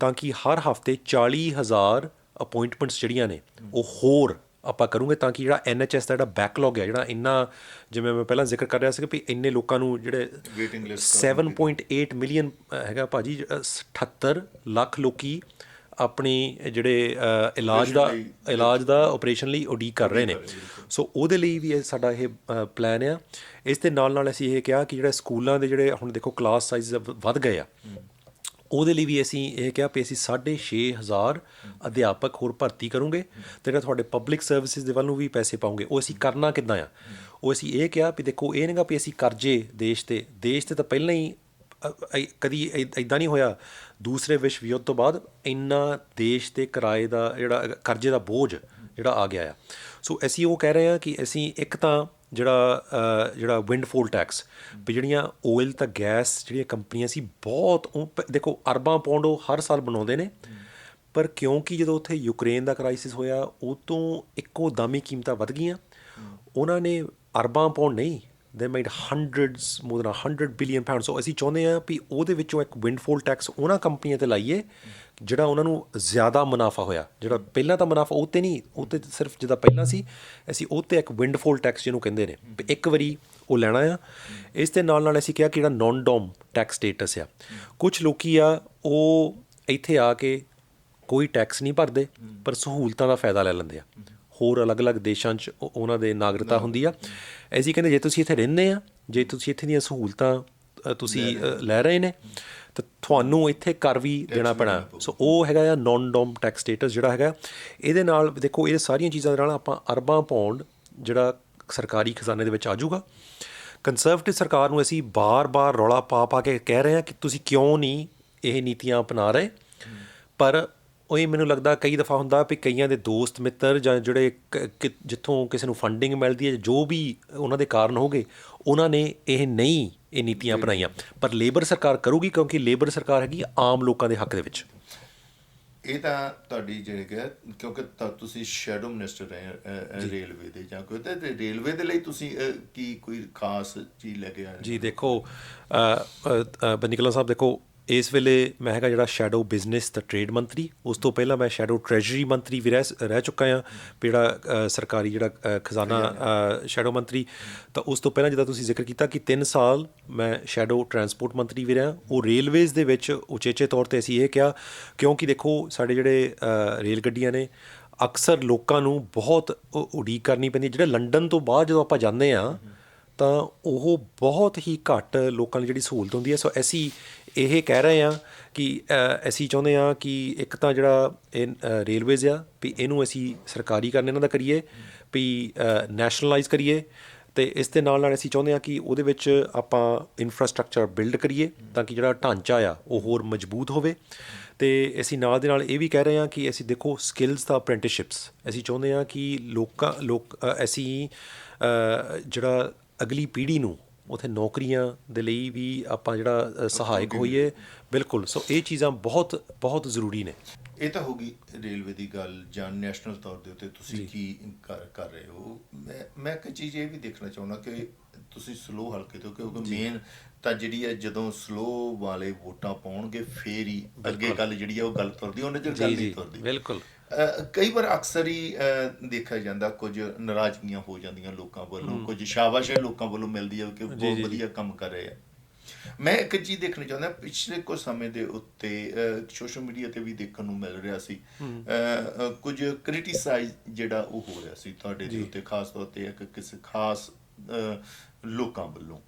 ਤਾਂ ਕਿ ਹਰ ਹਫ਼ਤੇ 40000 ਅਪਾਇੰਟਮੈਂਟਸ ਜਿਹੜੀਆਂ ਨੇ ਉਹ ਹੋਰ ਆਪਾਂ ਕਰੂਗੇ ਤਾਂ ਕਿ ਜਿਹੜਾ ਐਨਐਚਐਸ ਦਾ ਜਿਹੜਾ ਬੈਕਲੌਗ ਹੈ ਜਿਹੜਾ ਇੰਨਾ ਜਿਵੇਂ ਮੈਂ ਪਹਿਲਾਂ ਜ਼ਿਕਰ ਕਰ ਰਿਹਾ ਸੀ ਕਿ ਇੰਨੇ ਲੋਕਾਂ ਨੂੰ ਜਿਹੜੇ Waiting list 7.8 ਮਿਲੀਅਨ ਹੈਗਾ ਭਾਜੀ ਜਿਹੜਾ 78 ਲੱਖ ਲੋਕੀ ਆਪਣੀ ਜਿਹੜੇ ਇਲਾਜ ਦਾ ਇਲਾਜ ਦਾ ਆਪਰੇਸ਼ਨ ਲਈ ਉਡੀਕ ਕਰ ਰਹੇ ਨੇ। ਸੋ ਉਹਦੇ ਲਈ ਵੀ ਇਹ ਸਾਡਾ ਇਹ ਪਲਾਨ ਆ। ਇਸ ਦੇ ਨਾਲ ਨਾਲ ਅਸੀਂ ਇਹ ਕਿਹਾ ਕਿ ਜਿਹੜੇ ਸਕੂਲਾਂ ਦੇ ਜਿਹੜੇ ਹੁਣ ਦੇਖੋ ਕਲਾਸ ਸਾਈਜ਼ ਵੱਧ ਗਏ ਆ। ਉਹਦੇ ਲਈ ਵੀ ਅਸੀਂ ਇਹ ਕਿਹਾ ਵੀ ਅਸੀਂ 6500 ਅਧਿਆਪਕ ਹੋਰ ਭਰਤੀ ਕਰੂੰਗੇ ਤੇ ਜਿਹੜਾ ਤੁਹਾਡੇ ਪਬਲਿਕ ਸਰਵਿਸਿਜ਼ ਦੇ ਵੱਲ ਨੂੰ ਵੀ ਪੈਸੇ ਪਾਉਂਗੇ ਉਹ ਅਸੀਂ ਕਰਨਾ ਕਿੱਦਾਂ ਆ? ਉਹ ਅਸੀਂ ਇਹ ਕਿਹਾ ਵੀ ਦੇਖੋ ਇਹ ਨਹੀਂਗਾ ਵੀ ਅਸੀਂ ਕਰਜ਼ੇ ਦੇਸ਼ ਤੇ ਦੇਸ਼ ਤੇ ਤਾਂ ਪਹਿਲਾਂ ਹੀ ਕਦੀ ਇਦਾਂ ਨਹੀਂ ਹੋਇਆ। ਦੂਸਰੇ ਵਿਸ਼ਵ ਯੁੱਧ ਤੋਂ ਬਾਅਦ ਇੰਨਾ ਦੇਸ਼ ਤੇ ਕਿਰਾਏ ਦਾ ਜਿਹੜਾ, ਕਰਜ਼ੇ ਦਾ ਬੋਝ ਜਿਹੜਾ ਆ ਗਿਆ ਆ। ਸੋ ਅਸੀਂ ਉਹ ਕਹਿ ਰਹੇ ਹਾਂ ਕਿ ਅਸੀਂ ਇੱਕ ਤਾਂ ਜਿਹੜਾ ਜਿਹੜਾ ਵਿੰਡਫੋਲ ਟੈਕਸ ਵੀ ਜਿਹੜੀਆਂ ਓਇਲ ਤਾਂ ਗੈਸ ਜਿਹੜੀਆਂ ਕੰਪਨੀਆਂ ਸੀ, ਬਹੁਤ ਉਹ ਦੇਖੋ ਅਰਬਾਂ ਪਾਉਂਡ ਉਹ ਹਰ ਸਾਲ ਬਣਾਉਂਦੇ ਨੇ। ਪਰ ਕਿਉਂਕਿ ਜਦੋਂ ਉੱਥੇ ਯੂਕਰੇਨ ਦਾ ਕ੍ਰਾਈਸਿਸ ਹੋਇਆ ਉਹ ਤੋਂ ਇੱਕੋ ਦਮੀ ਕੀਮਤਾਂ ਵੱਧ ਗਈਆਂ। ਉਹਨਾਂ ਨੇ ਅਰਬਾਂ ਪਾਉਂਡ ਨਹੀਂ ਦੇ made hundreds more than 100 billion pound so ਅਸੀਂ ਚਾਹੁੰਦੇ ਹਾਂ ਵੀ ਉਹਦੇ ਵਿੱਚੋਂ ਇੱਕ ਵਿੰਡਫੋਲ ਟੈਕਸ ਉਹਨਾਂ ਕੰਪਨੀਆਂ ਤੇ ਲਾਈਏ, ਜਿਹੜਾ ਉਹਨਾਂ ਨੂੰ ਜ਼ਿਆਦਾ ਮੁਨਾਫਾ ਹੋਇਆ। ਜਿਹੜਾ ਪਹਿਲਾਂ ਤਾਂ ਮੁਨਾਫਾ ਉਹ ਤੇ ਨਹੀਂ, ਉਹ ਤੇ ਸਿਰਫ ਜਿਹਦਾ ਪਹਿਲਾਂ ਸੀ, ਅਸੀਂ ਉਹ ਤੇ ਇੱਕ ਵਿੰਡਫੋਲ ਟੈਕਸ ਜਿਹਨੂੰ ਕਹਿੰਦੇ ਨੇ। ਵੀ ਇੱਕ ਵਾਰੀ ਉਹ ਲੈਣਾ ਆ। ਇਸ ਦੇ ਨਾਲ ਨਾਲ ਅਸੀਂ ਕਿਹਾ ਕਿ ਜਿਹੜਾ ਨਾਨ ਡੋਮ ਟੈਕਸ ਸਟੇਟਸ ਆ ਕੁਝ ਲੋਕੀ ਆ, ਉਹ ਇੱਥੇ ਆ ਕੇ ਕੋਈ ਟੈਕਸ ਨਹੀਂ ਭਰਦੇ, ਪਰ ਸਹੂਲਤਾਂ ਦਾ ਫਾਇਦਾ ਲੈ ਲੈਂਦੇ ਆ। ਹੋਰ ਅਲੱਗ-ਅਲੱਗ ਦੇਸ਼ਾਂ 'ਚ ਉਹ- ਉਹਨਾਂ ਦੇ ਨਾਗਰਿਕਤਾ ਹੁੰਦੀ ਆ। ਐਸੀ ਕਹਿੰਦੇ ਜੇ ਤੁਸੀਂ ਇੱਥੇ ਰਹਿੰਦੇ ਆ ਜੇ ਤੁਸੀਂ ਇੱਥੇ ਦੀਆਂ ਸਹੂਲਤਾਂ ਤੁਸੀਂ ਲੈ ਰਹੇ ਨੇ ਤਾਂ ਤੁਹਾਨੂੰ ਇੱਥੇ ਕਰ ਵੀ ਦੇਣਾ ਪੈਣਾ। ਸੋ ਉਹ ਹੈਗਾ ਆ ਨਾਨ ਡੋਮ ਟੈਕਸ ਸਟੇਟਸ ਜਿਹੜਾ ਹੈਗਾ। ਇਹਦੇ ਨਾਲ ਦੇਖੋ ਇਹ ਸਾਰੀਆਂ ਚੀਜ਼ਾਂ ਦੇ ਨਾਲ ਆਪਾਂ ਅਰਬਾਂ ਪੌਂਡ ਜਿਹੜਾ ਸਰਕਾਰੀ ਖਜ਼ਾਨੇ ਦੇ ਵਿੱਚ ਆ ਜਾਊਗਾ। ਕੰਜ਼ਰਵੇਟਿਵ ਸਰਕਾਰ ਨੂੰ ਅਸੀਂ ਬਾਰ-ਬਾਰ ਰੌਲਾ ਪਾ ਪਾ ਕੇ ਕਹਿ ਰਹੇ ਹਾਂ ਕਿ ਤੁਸੀਂ ਕਿਉਂ ਨਹੀਂ ਇਹ ਨੀਤੀਆਂ ਅਪਣਾ ਰਹੇ। ਪਰ ਉਹ ਹੀ ਮੈਨੂੰ ਲੱਗਦਾ ਕਈ ਦਫਾ ਹੁੰਦਾ ਵੀ ਕਈਆਂ ਦੇ ਦੋਸਤ ਮਿੱਤਰ ਜਾਂ ਜਿਹੜੇ ਜਿੱਥੋਂ ਕਿਸੇ ਨੂੰ ਫੰਡਿੰਗ ਮਿਲਦੀ ਹੈ ਜੋ ਵੀ ਉਹਨਾਂ ਦੇ ਕਾਰਨ ਹੋਗੇ ਉਹਨਾਂ ਨੇ ਇਹ ਨਹੀਂ ਇਹ ਨੀਤੀਆਂ ਅਪਣਾਈਆਂ। ਪਰ ਲੇਬਰ ਸਰਕਾਰ ਕਰੂਗੀ ਕਿਉਂਕਿ ਲੇਬਰ ਸਰਕਾਰ ਹੈਗੀ ਆਮ ਲੋਕਾਂ ਦੇ ਹੱਕ ਦੇ ਵਿੱਚ। ਇਹ ਤਾਂ ਤੁਹਾਡੀ ਜਿਹੜੇ ਕਿ ਕਿਉਂਕਿ ਤੁਸੀਂ ਸ਼ੈਡੋ ਮਿਨਿਸਟਰ ਰਹੇ ਰੇਲਵੇ ਦੇ ਜਾਂ ਕੋਈ ਤੇ ਰੇਲਵੇ ਦੇ ਲਈ ਤੁਸੀਂ ਕੀ ਕੋਈ ਖਾਸ ਚੀਜ਼ ਲੈ ਕੇ ਆਏ ਜੀ ਦੇਖੋ ਬਨੀਕਲਾ ਸਾਹਿਬ ਦੇਖੋ ਇਸ ਵੇਲੇ ਮੈਂ ਹੈਗਾ ਜਿਹੜਾ ਸ਼ੈਡੋ ਬਿਜ਼ਨਸ ਤੇ ਟ੍ਰੇਡ ਮੰਤਰੀ ਉਸ ਤੋਂ ਪਹਿਲਾਂ ਮੈਂ ਸ਼ੈਡੋ ਟ੍ਰੈਜਰੀ ਮੰਤਰੀ ਵੀ ਰਹਿ ਚੁੱਕਾ ਹਾਂ ਜਿਹੜਾ ਸਰਕਾਰੀ ਜਿਹੜਾ ਖਜ਼ਾਨਾ ਸ਼ੈਡੋ ਮੰਤਰੀ ਤਾਂ ਉਸ ਤੋਂ ਪਹਿਲਾਂ ਜਿੱਦਾਂ ਤੁਸੀਂ ਜ਼ਿਕਰ ਕੀਤਾ ਕਿ 3 ਸਾਲ ਮੈਂ ਸ਼ੈਡੋ ਟਰਾਂਸਪੋਰਟ ਮੰਤਰੀ ਵੀ ਰਿਹਾ ਉਹ ਰੇਲਵੇਜ਼ ਦੇ ਵਿੱਚ ਉਚੇਚੇ ਤੌਰ ਤੇ ਅਸੀਂ ਇਹ ਕਿਹਾ ਕਿਉਂਕਿ ਦੇਖੋ ਸਾਡੇ ਜਿਹੜੇ ਰੇਲ ਗੱਡੀਆਂ ਨੇ ਅਕਸਰ ਲੋਕਾਂ ਨੂੰ ਬਹੁਤ ਉਡੀਕ ਕਰਨੀ ਪੈਂਦੀ। ਜਿਹੜੇ ਲੰਡਨ ਤੋਂ ਬਾਅਦ ਜਦੋਂ ਆਪਾਂ ਜਾਂਦੇ ਆ ਤਾਂ ਉਹ ਬਹੁਤ ਹੀ ਘੱਟ ਲੋਕਾਂ ਲਈ ਜਿਹੜੀ ਸਹੂਲਤ ਹੁੰਦੀ ਹੈ। ਸੋ ਅਸੀਂ ਇਹ ਕਹਿ ਰਹੇ ਹਾਂ ਕਿ ਅਸੀਂ ਚਾਹੁੰਦੇ ਹਾਂ ਕਿ ਇੱਕ ਤਾਂ ਜਿਹੜਾ ਇਹ ਰੇਲਵੇਜ਼ ਆ, ਵੀ ਇਹਨੂੰ ਅਸੀਂ ਸਰਕਾਰੀ ਕਰਨ ਇਹਨਾਂ ਦਾ ਕਰੀਏ, ਵੀ ਨੈਸ਼ਨਲਾਈਜ਼ ਕਰੀਏ। ਤੇ ਇਸ ਦੇ ਨਾਲ ਨਾਲ ਅਸੀਂ ਚਾਹੁੰਦੇ ਹਾਂ ਕਿ ਉਹਦੇ ਵਿੱਚ ਆਪਾਂ ਇਨਫਰਾਸਟ੍ਰਕਚਰ ਬਿਲਡ ਕਰੀਏ ਤਾਂ ਕਿ ਜਿਹੜਾ ਢਾਂਚਾ ਆ ਉਹ ਹੋਰ ਮਜ਼ਬੂਤ ਹੋਵੇ। ਤੇ ਅਸੀਂ ਨਾਲ ਦੇ ਨਾਲ ਇਹ ਵੀ ਕਹਿ ਰਹੇ ਹਾਂ ਕਿ ਅਸੀਂ ਦੇਖੋ ਸਕਿੱਲਸ ਦਾ ਅਪ੍ਰੈਂਟਿਸਸ਼ਿਪਸ ਅਸੀਂ ਚਾਹੁੰਦੇ ਹਾਂ ਕਿ ਲੋਕਾਂ, ਲੋਕ ਅਸੀਂ ਜਿਹੜਾ ਅਗਲੀ ਪੀੜ੍ਹੀ ਨੂੰ ਉਥੇ ਨੌਕਰੀਆਂ ਦੇ ਲਈ ਵੀ ਆਪਾਂ ਜਿਹੜਾ ਸਹਾਇਕ ਹੋਈਏ। ਬਿਲਕੁਲ ਸੋ ਇਹ ਚੀਜ਼ਾਂ ਬਹੁਤ ਬਹੁਤ ਜ਼ਰੂਰੀ ਨੇ। ਇਹ ਤਾਂ ਹੋਗੀ ਰੇਲਵੇ ਦੀ ਗੱਲ ਜਾਂ ਨੈਸ਼ਨਲ ਤੌਰ ਦੇ ਉੱਤੇ ਤੁਸੀਂ ਕੀ ਕਰ ਕਰ ਰਹੇ ਹੋ? ਮੈਂ ਮੈਂ ਇੱਕ ਚੀਜ਼ ਇਹ ਵੀ ਦੇਖਣਾ ਚਾਹੁੰਦਾ ਕਿ ਤੁਸੀਂ ਸਲੋ ਹਲਕੇ ਤੋਂ ਕਿਉਂਕਿ ਮੇਨ ਤਾਂ ਜਿਹੜੀ ਹੈ ਜਦੋਂ ਸਲੋ ਵਾਲੇ ਵੋਟਾਂ ਪਾਉਣਗੇ ਫੇਰ ਹੀ ਅੱਗੇ ਗੱਲ ਜਿਹੜੀ ਹੈ ਉਹ ਗੱਲ ਤੁਰਦੀ ਉਹਨਾਂ ਚਿਰ ਗੱਲ ਨਹੀਂ ਤੁਰਦੀ। ਬਿਲਕੁਲ। ਕਈ ਵਾਰ ਅਕਸਰ ਹੀ ਦੇਖਿਆ ਜਾਂਦਾ ਕੁਝ ਨਾਰਾਜ਼ਗੀਆਂ ਹੋ ਜਾਂਦੀਆਂ ਲੋਕਾਂ ਵੱਲੋਂ ਕੁਝ ਸ਼ਾਬਾਸ਼ ਲੋਕਾਂ ਵੱਲੋਂ ਮਿਲਦੀ ਹੈ ਕਿ ਬਹੁਤ ਵਧੀਆ ਕੰਮ ਕਰ ਰਹੇ ਆ। ਮੈਂ ਇੱਕ ਚੀਜ਼ ਦੇਖਣੀ ਚਾਹੁੰਦਾ ਪਿਛਲੇ ਕੁਝ ਸਮੇਂ ਦੇ ਉੱਤੇ ਸੋਸ਼ਲ ਮੀਡੀਆ ਤੇ ਵੀ ਦੇਖਣ ਨੂੰ ਮਿਲ ਰਿਹਾ ਸੀ। ਕੁਝ ਕ੍ਰਿਟਿਸਾਈਜ਼ ਜਿਹੜਾ ਉਹ ਹੋ ਰਿਹਾ ਸੀ ਤੁਹਾਡੇ ਦੇ ਉੱਤੇ ਖਾਸ ਤੌਰ ਤੇ ਇੱਕ ਕਿਸੇ ਖਾਸ ਲੋਕਾਂ ਵੱਲੋਂ।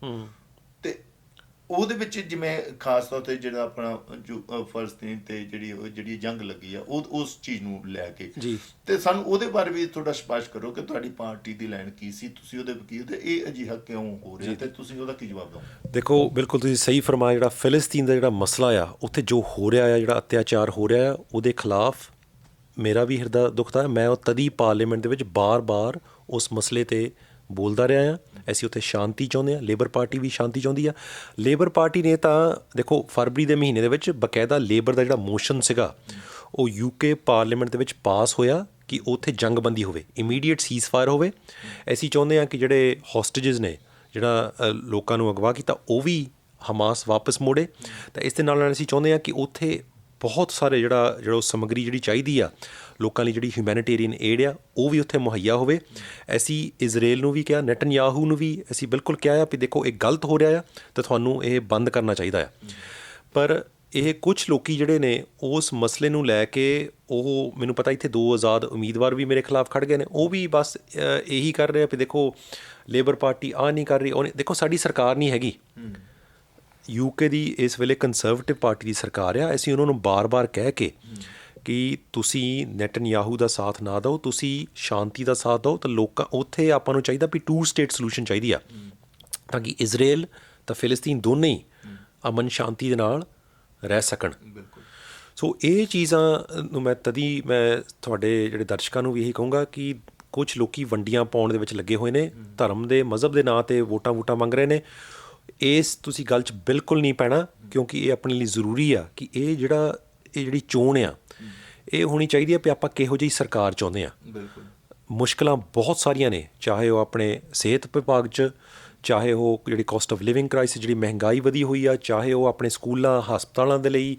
ਉਹਦੇ ਵਿੱਚ ਜਿਵੇਂ ਖਾਸ ਤੌਰ ਤੇ ਜਿਹੜਾ ਆਪਣਾ ਜੋ ਫਲਸਤੀਨ ਤੇ ਜਿਹੜੀ ਉਹ ਜਿਹੜੀ ਜੰਗ ਲੱਗੀ ਆ ਉਹ ਉਸ ਚੀਜ਼ ਨੂੰ ਲੈ ਕੇ। ਜੀ। ਤੇ ਸਾਨੂੰ ਉਹਦੇ ਬਾਰੇ ਵੀ ਥੋੜਾ ਸਪਸ਼ਟ ਕਰੋ ਕਿ ਤੁਹਾਡੀ ਪਾਰਟੀ ਦੀ ਲਾਈਨ ਕੀ ਸੀ ਤੁਸੀਂ ਉਹਦੇ ਵਕੀਲ ਤੇ ਇਹ ਅਜਿਹਾ ਕਿਉਂ ਹੋ ਰਿਹਾ ਤੇ ਤੁਸੀਂ ਉਹਦਾ ਕੀ ਜਵਾਬ ਦਿਓ ਦੇਖੋ ਬਿਲਕੁਲ ਤੁਸੀਂ ਸਹੀ ਫਰਮਾਇਆ ਜਿਹੜਾ ਫਿਲਿਸਤੀਨ ਦਾ ਜਿਹੜਾ ਮਸਲਾ ਆ ਉੱਥੇ ਜੋ ਹੋ ਰਿਹਾ ਆ ਜਿਹੜਾ ਅਤਿਆਚਾਰ ਹੋ ਰਿਹਾ ਆ ਉਹਦੇ ਖਿਲਾਫ ਮੇਰਾ ਵੀ ਹਿਰਦਾ ਦੁਖਦਾ ਮੈਂ ਉਹ ਤਦੀ ਪਾਰਲੀਮੈਂਟ ਦੇ ਵਿੱਚ ਬਾਰ-ਬਾਰ ਉਸ ਮਸਲੇ ਤੇ ਬੋਲਦਾ ਰਿਹਾ ਆ ਅਸੀਂ ਉੱਥੇ ਸ਼ਾਂਤੀ ਚਾਹੁੰਦੇ ਆ ਲੇਬਰ ਪਾਰਟੀ ਵੀ ਸ਼ਾਂਤੀ ਚਾਹੁੰਦੀ ਆ। ਲੇਬਰ ਪਾਰਟੀ ਨੇ ਤਾਂ ਦੇਖੋ, ਫਰਵਰੀ ਦੇ ਮਹੀਨੇ ਦੇ ਵਿੱਚ ਬਕਾਇਦਾ ਲੇਬਰ ਦਾ ਜਿਹੜਾ ਮੋਸ਼ਨ ਸੀਗਾ, ਉਹ ਯੂਕੇ ਪਾਰਲੀਮੈਂਟ ਦੇ ਵਿੱਚ ਪਾਸ ਹੋਇਆ ਕਿ ਉੱਥੇ ਜੰਗਬੰਦੀ ਹੋਵੇ ਇਮੀਡੀਏਟ ਸੀਜ਼ਫਾਇਰ ਹੋਵੇ। ਅਸੀਂ ਚਾਹੁੰਦੇ ਆ ਕਿ ਜਿਹੜੇ ਹੋਸਟੇजेस ਨੇ, ਜਿਹੜਾ ਲੋਕਾਂ ਨੂੰ ਅਗਵਾ ਕੀਤਾ, ਉਹ ਵੀ ਹਮਾਸ ਵਾਪਸ ਮੋੜੇ। ਤਾਂ ਇਸ ਦੇ ਨਾਲ ਨਾਲ ਅਸੀਂ ਚਾਹੁੰਦੇ ਹਾਂ ਕਿ ਉੱਥੇ ਬਹੁਤ ਸਾਰੇ ਜਿਹੜਾ ਜਿਹੜਾ ਉਹ ਸਮੱਗਰੀ ਜਿਹੜੀ ਚਾਹੀਦੀ ਆ ਲੋਕਾਂ ਲਈ ਜਿਹੜੀ ਹਿਊਮੈਨਿਟੇਰੀਅਨ ਏਡ ਆ ਉਹ ਵੀ ਉੱਥੇ ਮੁਹੱਈਆ ਹੋਵੇ। ਅਸੀਂ ਇਜ਼ਰਾਈਲ ਨੂੰ ਵੀ ਕਿਹਾ ਨੈਟਨਯਾਹੂ ਨੂੰ ਵੀ ਅਸੀਂ ਬਿਲਕੁਲ ਕਿਹਾ ਆ ਵੀ ਦੇਖੋ ਇਹ ਗਲਤ ਹੋ ਰਿਹਾ ਆ ਤਾਂ ਤੁਹਾਨੂੰ ਇਹ ਬੰਦ ਕਰਨਾ ਚਾਹੀਦਾ ਆ। ਪਰ ਇਹ ਕੁਝ ਲੋਕੀ ਜਿਹੜੇ ਨੇ ਉਸ ਮਸਲੇ ਨੂੰ ਲੈ ਕੇ ਉਹ ਮੈਨੂੰ ਪਤਾ ਇੱਥੇ ਦੋ ਆਜ਼ਾਦ ਉਮੀਦਵਾਰ ਵੀ ਮੇਰੇ ਖਿਲਾਫ ਖੜ ਗਏ ਨੇ ਉਹ ਵੀ ਬਸ ਇਹੀ ਕਰ ਰਹੇ ਆ ਵੀ ਦੇਖੋ ਲੇਬਰ ਪਾਰਟੀ ਆ ਨਹੀਂ ਕਰ ਰਹੀ ਉਹ ਦੇਖੋ ਸਾਡੀ ਸਰਕਾਰ ਨਹੀਂ ਹੈਗੀ। ਯੂਕੇ ਦੀ ਇਸ ਵੇਲੇ ਕੰਜ਼ਰਵੇਟਿਵ ਪਾਰਟੀ ਦੀ ਸਰਕਾਰ ਆ ਅਸੀਂ ਉਹਨਾਂ ਨੂੰ ਬਾਰ-ਬਾਰ ਕਹਿ ਕੇ ਕਿ ਤੁਸੀਂ ਨੈਟਨਯਾਹੂ ਦਾ ਸਾਥ ਨਾ ਦਿਓ ਤੁਸੀਂ ਸ਼ਾਂਤੀ ਦਾ ਸਾਥ ਦਿਓ ਤਾਂ ਲੋਕਾਂ ਉੱਥੇ ਆਪਾਂ ਨੂੰ ਚਾਹੀਦਾ ਵੀ ਟੂ ਸਟੇਟ ਸੋਲੂਸ਼ਨ ਚਾਹੀਦੀ ਆ। ਤਾਂ ਕਿ ਇਜ਼ਰਾਈਲ ਤਾਂ ਫਿਲਿਸਤੀਨ ਦੋਨੇ ਹੀ ਅਮਨ ਸ਼ਾਂਤੀ ਦੇ ਨਾਲ ਰਹਿ ਸਕਣ। ਬਿਲਕੁਲ। ਸੋ ਇਹ ਚੀਜ਼ਾਂ ਨੂੰ ਮੈਂ ਤਦੀ ਮੈਂ ਤੁਹਾਡੇ ਜਿਹੜੇ ਦਰਸ਼ਕਾਂ ਨੂੰ ਵੀ ਇਹੀ ਕਹੂੰਗਾ ਕਿ ਕੁਝ ਲੋਕੀ ਵੰਡੀਆਂ ਪਾਉਣ ਦੇ ਵਿੱਚ ਲੱਗੇ ਹੋਏ ਨੇ ਧਰਮ ਦੇ ਮਜ਼ਹਬ ਦੇ ਨਾਂ ਤੇ ਵੋਟਾਂ ਵੋਟਾਂ ਮੰਗ ਰਹੇ ਨੇ। ਇਸ ਤੁਸੀਂ ਗੱਲ 'ਚ ਬਿਲਕੁਲ ਨਹੀਂ ਪੈਣਾ ਕਿਉਂਕਿ ਇਹ ਆਪਣੇ ਲਈ ਜ਼ਰੂਰੀ ਆ ਕਿ ਇਹ ਜਿਹੜਾ ਇਹ ਜਿਹੜੀ ਚੋਣ ਆ ਇਹ ਹੋਣੀ ਚਾਹੀਦੀ ਆ ਵੀ ਆਪਾਂ ਕਿਹੋ ਜਿਹੀ ਸਰਕਾਰ ਚਾਹੁੰਦੇ ਆ ਬਿਲਕੁਲ। ਮੁਸ਼ਕਲਾਂ ਬਹੁਤ ਸਾਰੀਆਂ ਨੇ ਚਾਹੇ ਉਹ ਆਪਣੇ ਸਿਹਤ ਵਿਭਾਗ 'ਚ ਚਾਹੇ ਉਹ ਜਿਹੜੀ ਕਾਸਟ ਆਫ ਲਿਵਿੰਗ ਕ੍ਰਾਈਸਿਸ ਜਿਹੜੀ ਮਹਿੰਗਾਈ ਵਧੀ ਹੋਈ ਆ ਚਾਹੇ ਉਹ ਆਪਣੇ ਸਕੂਲਾਂ ਹਸਪਤਾਲਾਂ ਦੇ ਲਈ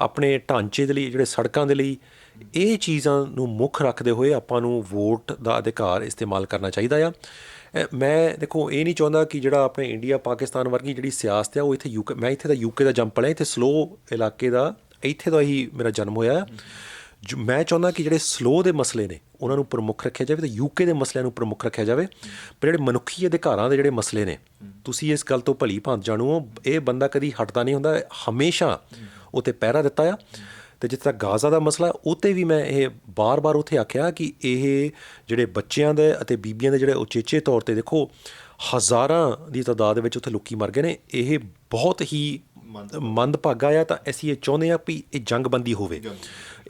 ਆਪਣੇ ਢਾਂਚੇ ਦੇ ਲਈ ਜਿਹੜੇ ਸੜਕਾਂ ਦੇ ਲਈ ਇਹ ਚੀਜ਼ਾਂ ਨੂੰ ਮੁੱਖ ਰੱਖਦੇ ਹੋਏ ਆਪਾਂ ਨੂੰ ਵੋਟ ਦਾ ਅਧਿਕਾਰ ਇਸਤੇਮਾਲ ਕਰਨਾ ਚਾਹੀਦਾ ਆ। ਮੈਂ ਦੇਖੋ ਇਹ ਨਹੀਂ ਚਾਹੁੰਦਾ ਕਿ ਜਿਹੜਾ ਆਪਣੇ ਇੰਡੀਆ ਪਾਕਿਸਤਾਨ ਵਰਗੀ ਜਿਹੜੀ ਸਿਆਸਤ ਆ ਉਹ ਇੱਥੇ ਯੂਕੇ ਮੈਂ ਇੱਥੇ ਦਾ ਯੂਕੇ ਦਾ ਜੰਮ ਪਲਿਆ ਇੱਥੇ ਸਲੋ ਇਲਾਕੇ ਦਾ ਇੱਥੇ ਦਾ ਹੀ ਮੇਰਾ ਜਨਮ ਹੋਇਆ। ਮੈਂ ਚਾਹੁੰਦਾ ਕਿ ਜਿਹੜੇ ਸਲੋ ਦੇ ਮਸਲੇ ਨੇ ਉਹਨਾਂ ਨੂੰ ਪ੍ਰਮੁੱਖ ਰੱਖਿਆ ਜਾਵੇ ਤੇ ਯੂਕੇ ਦੇ ਮਸਲਿਆਂ ਨੂੰ ਪ੍ਰਮੁੱਖ ਰੱਖਿਆ ਜਾਵੇ। ਪਰ ਜਿਹੜੇ ਮਨੁੱਖੀ ਅਧਿਕਾਰਾਂ ਦੇ ਜਿਹੜੇ ਮਸਲੇ ਨੇ ਤੁਸੀਂ ਇਸ ਗੱਲ ਤੋਂ ਭਲੀ ਭਾਂਤ ਜਾਣੂ ਹੋ ਇਹ ਬੰਦਾ ਕਦੀ ਹਟਦਾ ਨਹੀਂ ਹੁੰਦਾ ਹਮੇਸ਼ਾ ਉਤੇ ਪਹਿਰਾ ਦਿੱਤਾ ਆ। ਤੇ ਜਿੱਥੇ ਤੱਕ ਗਾਜ਼ਾ ਦਾ ਮਸਲਾ ਉਤੇ ਵੀ ਮੈਂ ਇਹ ਬਾਰ-ਬਾਰ ਉਥੇ ਆਖਿਆ ਕਿ ਇਹ ਜਿਹੜੇ ਬੱਚਿਆਂ ਦੇ ਅਤੇ ਬੀਬੀਆਂ ਦੇ ਜਿਹੜੇ ਉਚੇਚੇ ਤੌਰ ਤੇ ਦੇਖੋ ਹਜ਼ਾਰਾਂ ਦੀ ਤਾਦਾਦ ਵਿੱਚ ਉਥੇ ਲੋਕੀ ਮਰ ਗਏ ਨੇ। ਇਹ ਬਹੁਤ ਹੀ ਮੰਦਭਾਗਾ। ਆ ਤਾਂ ਅਸੀਂ ਇਹ ਚਾਹੁੰਦੇ ਆ ਵੀ ਇਹ ਜੰਗਬੰਦੀ ਹੋਵੇ।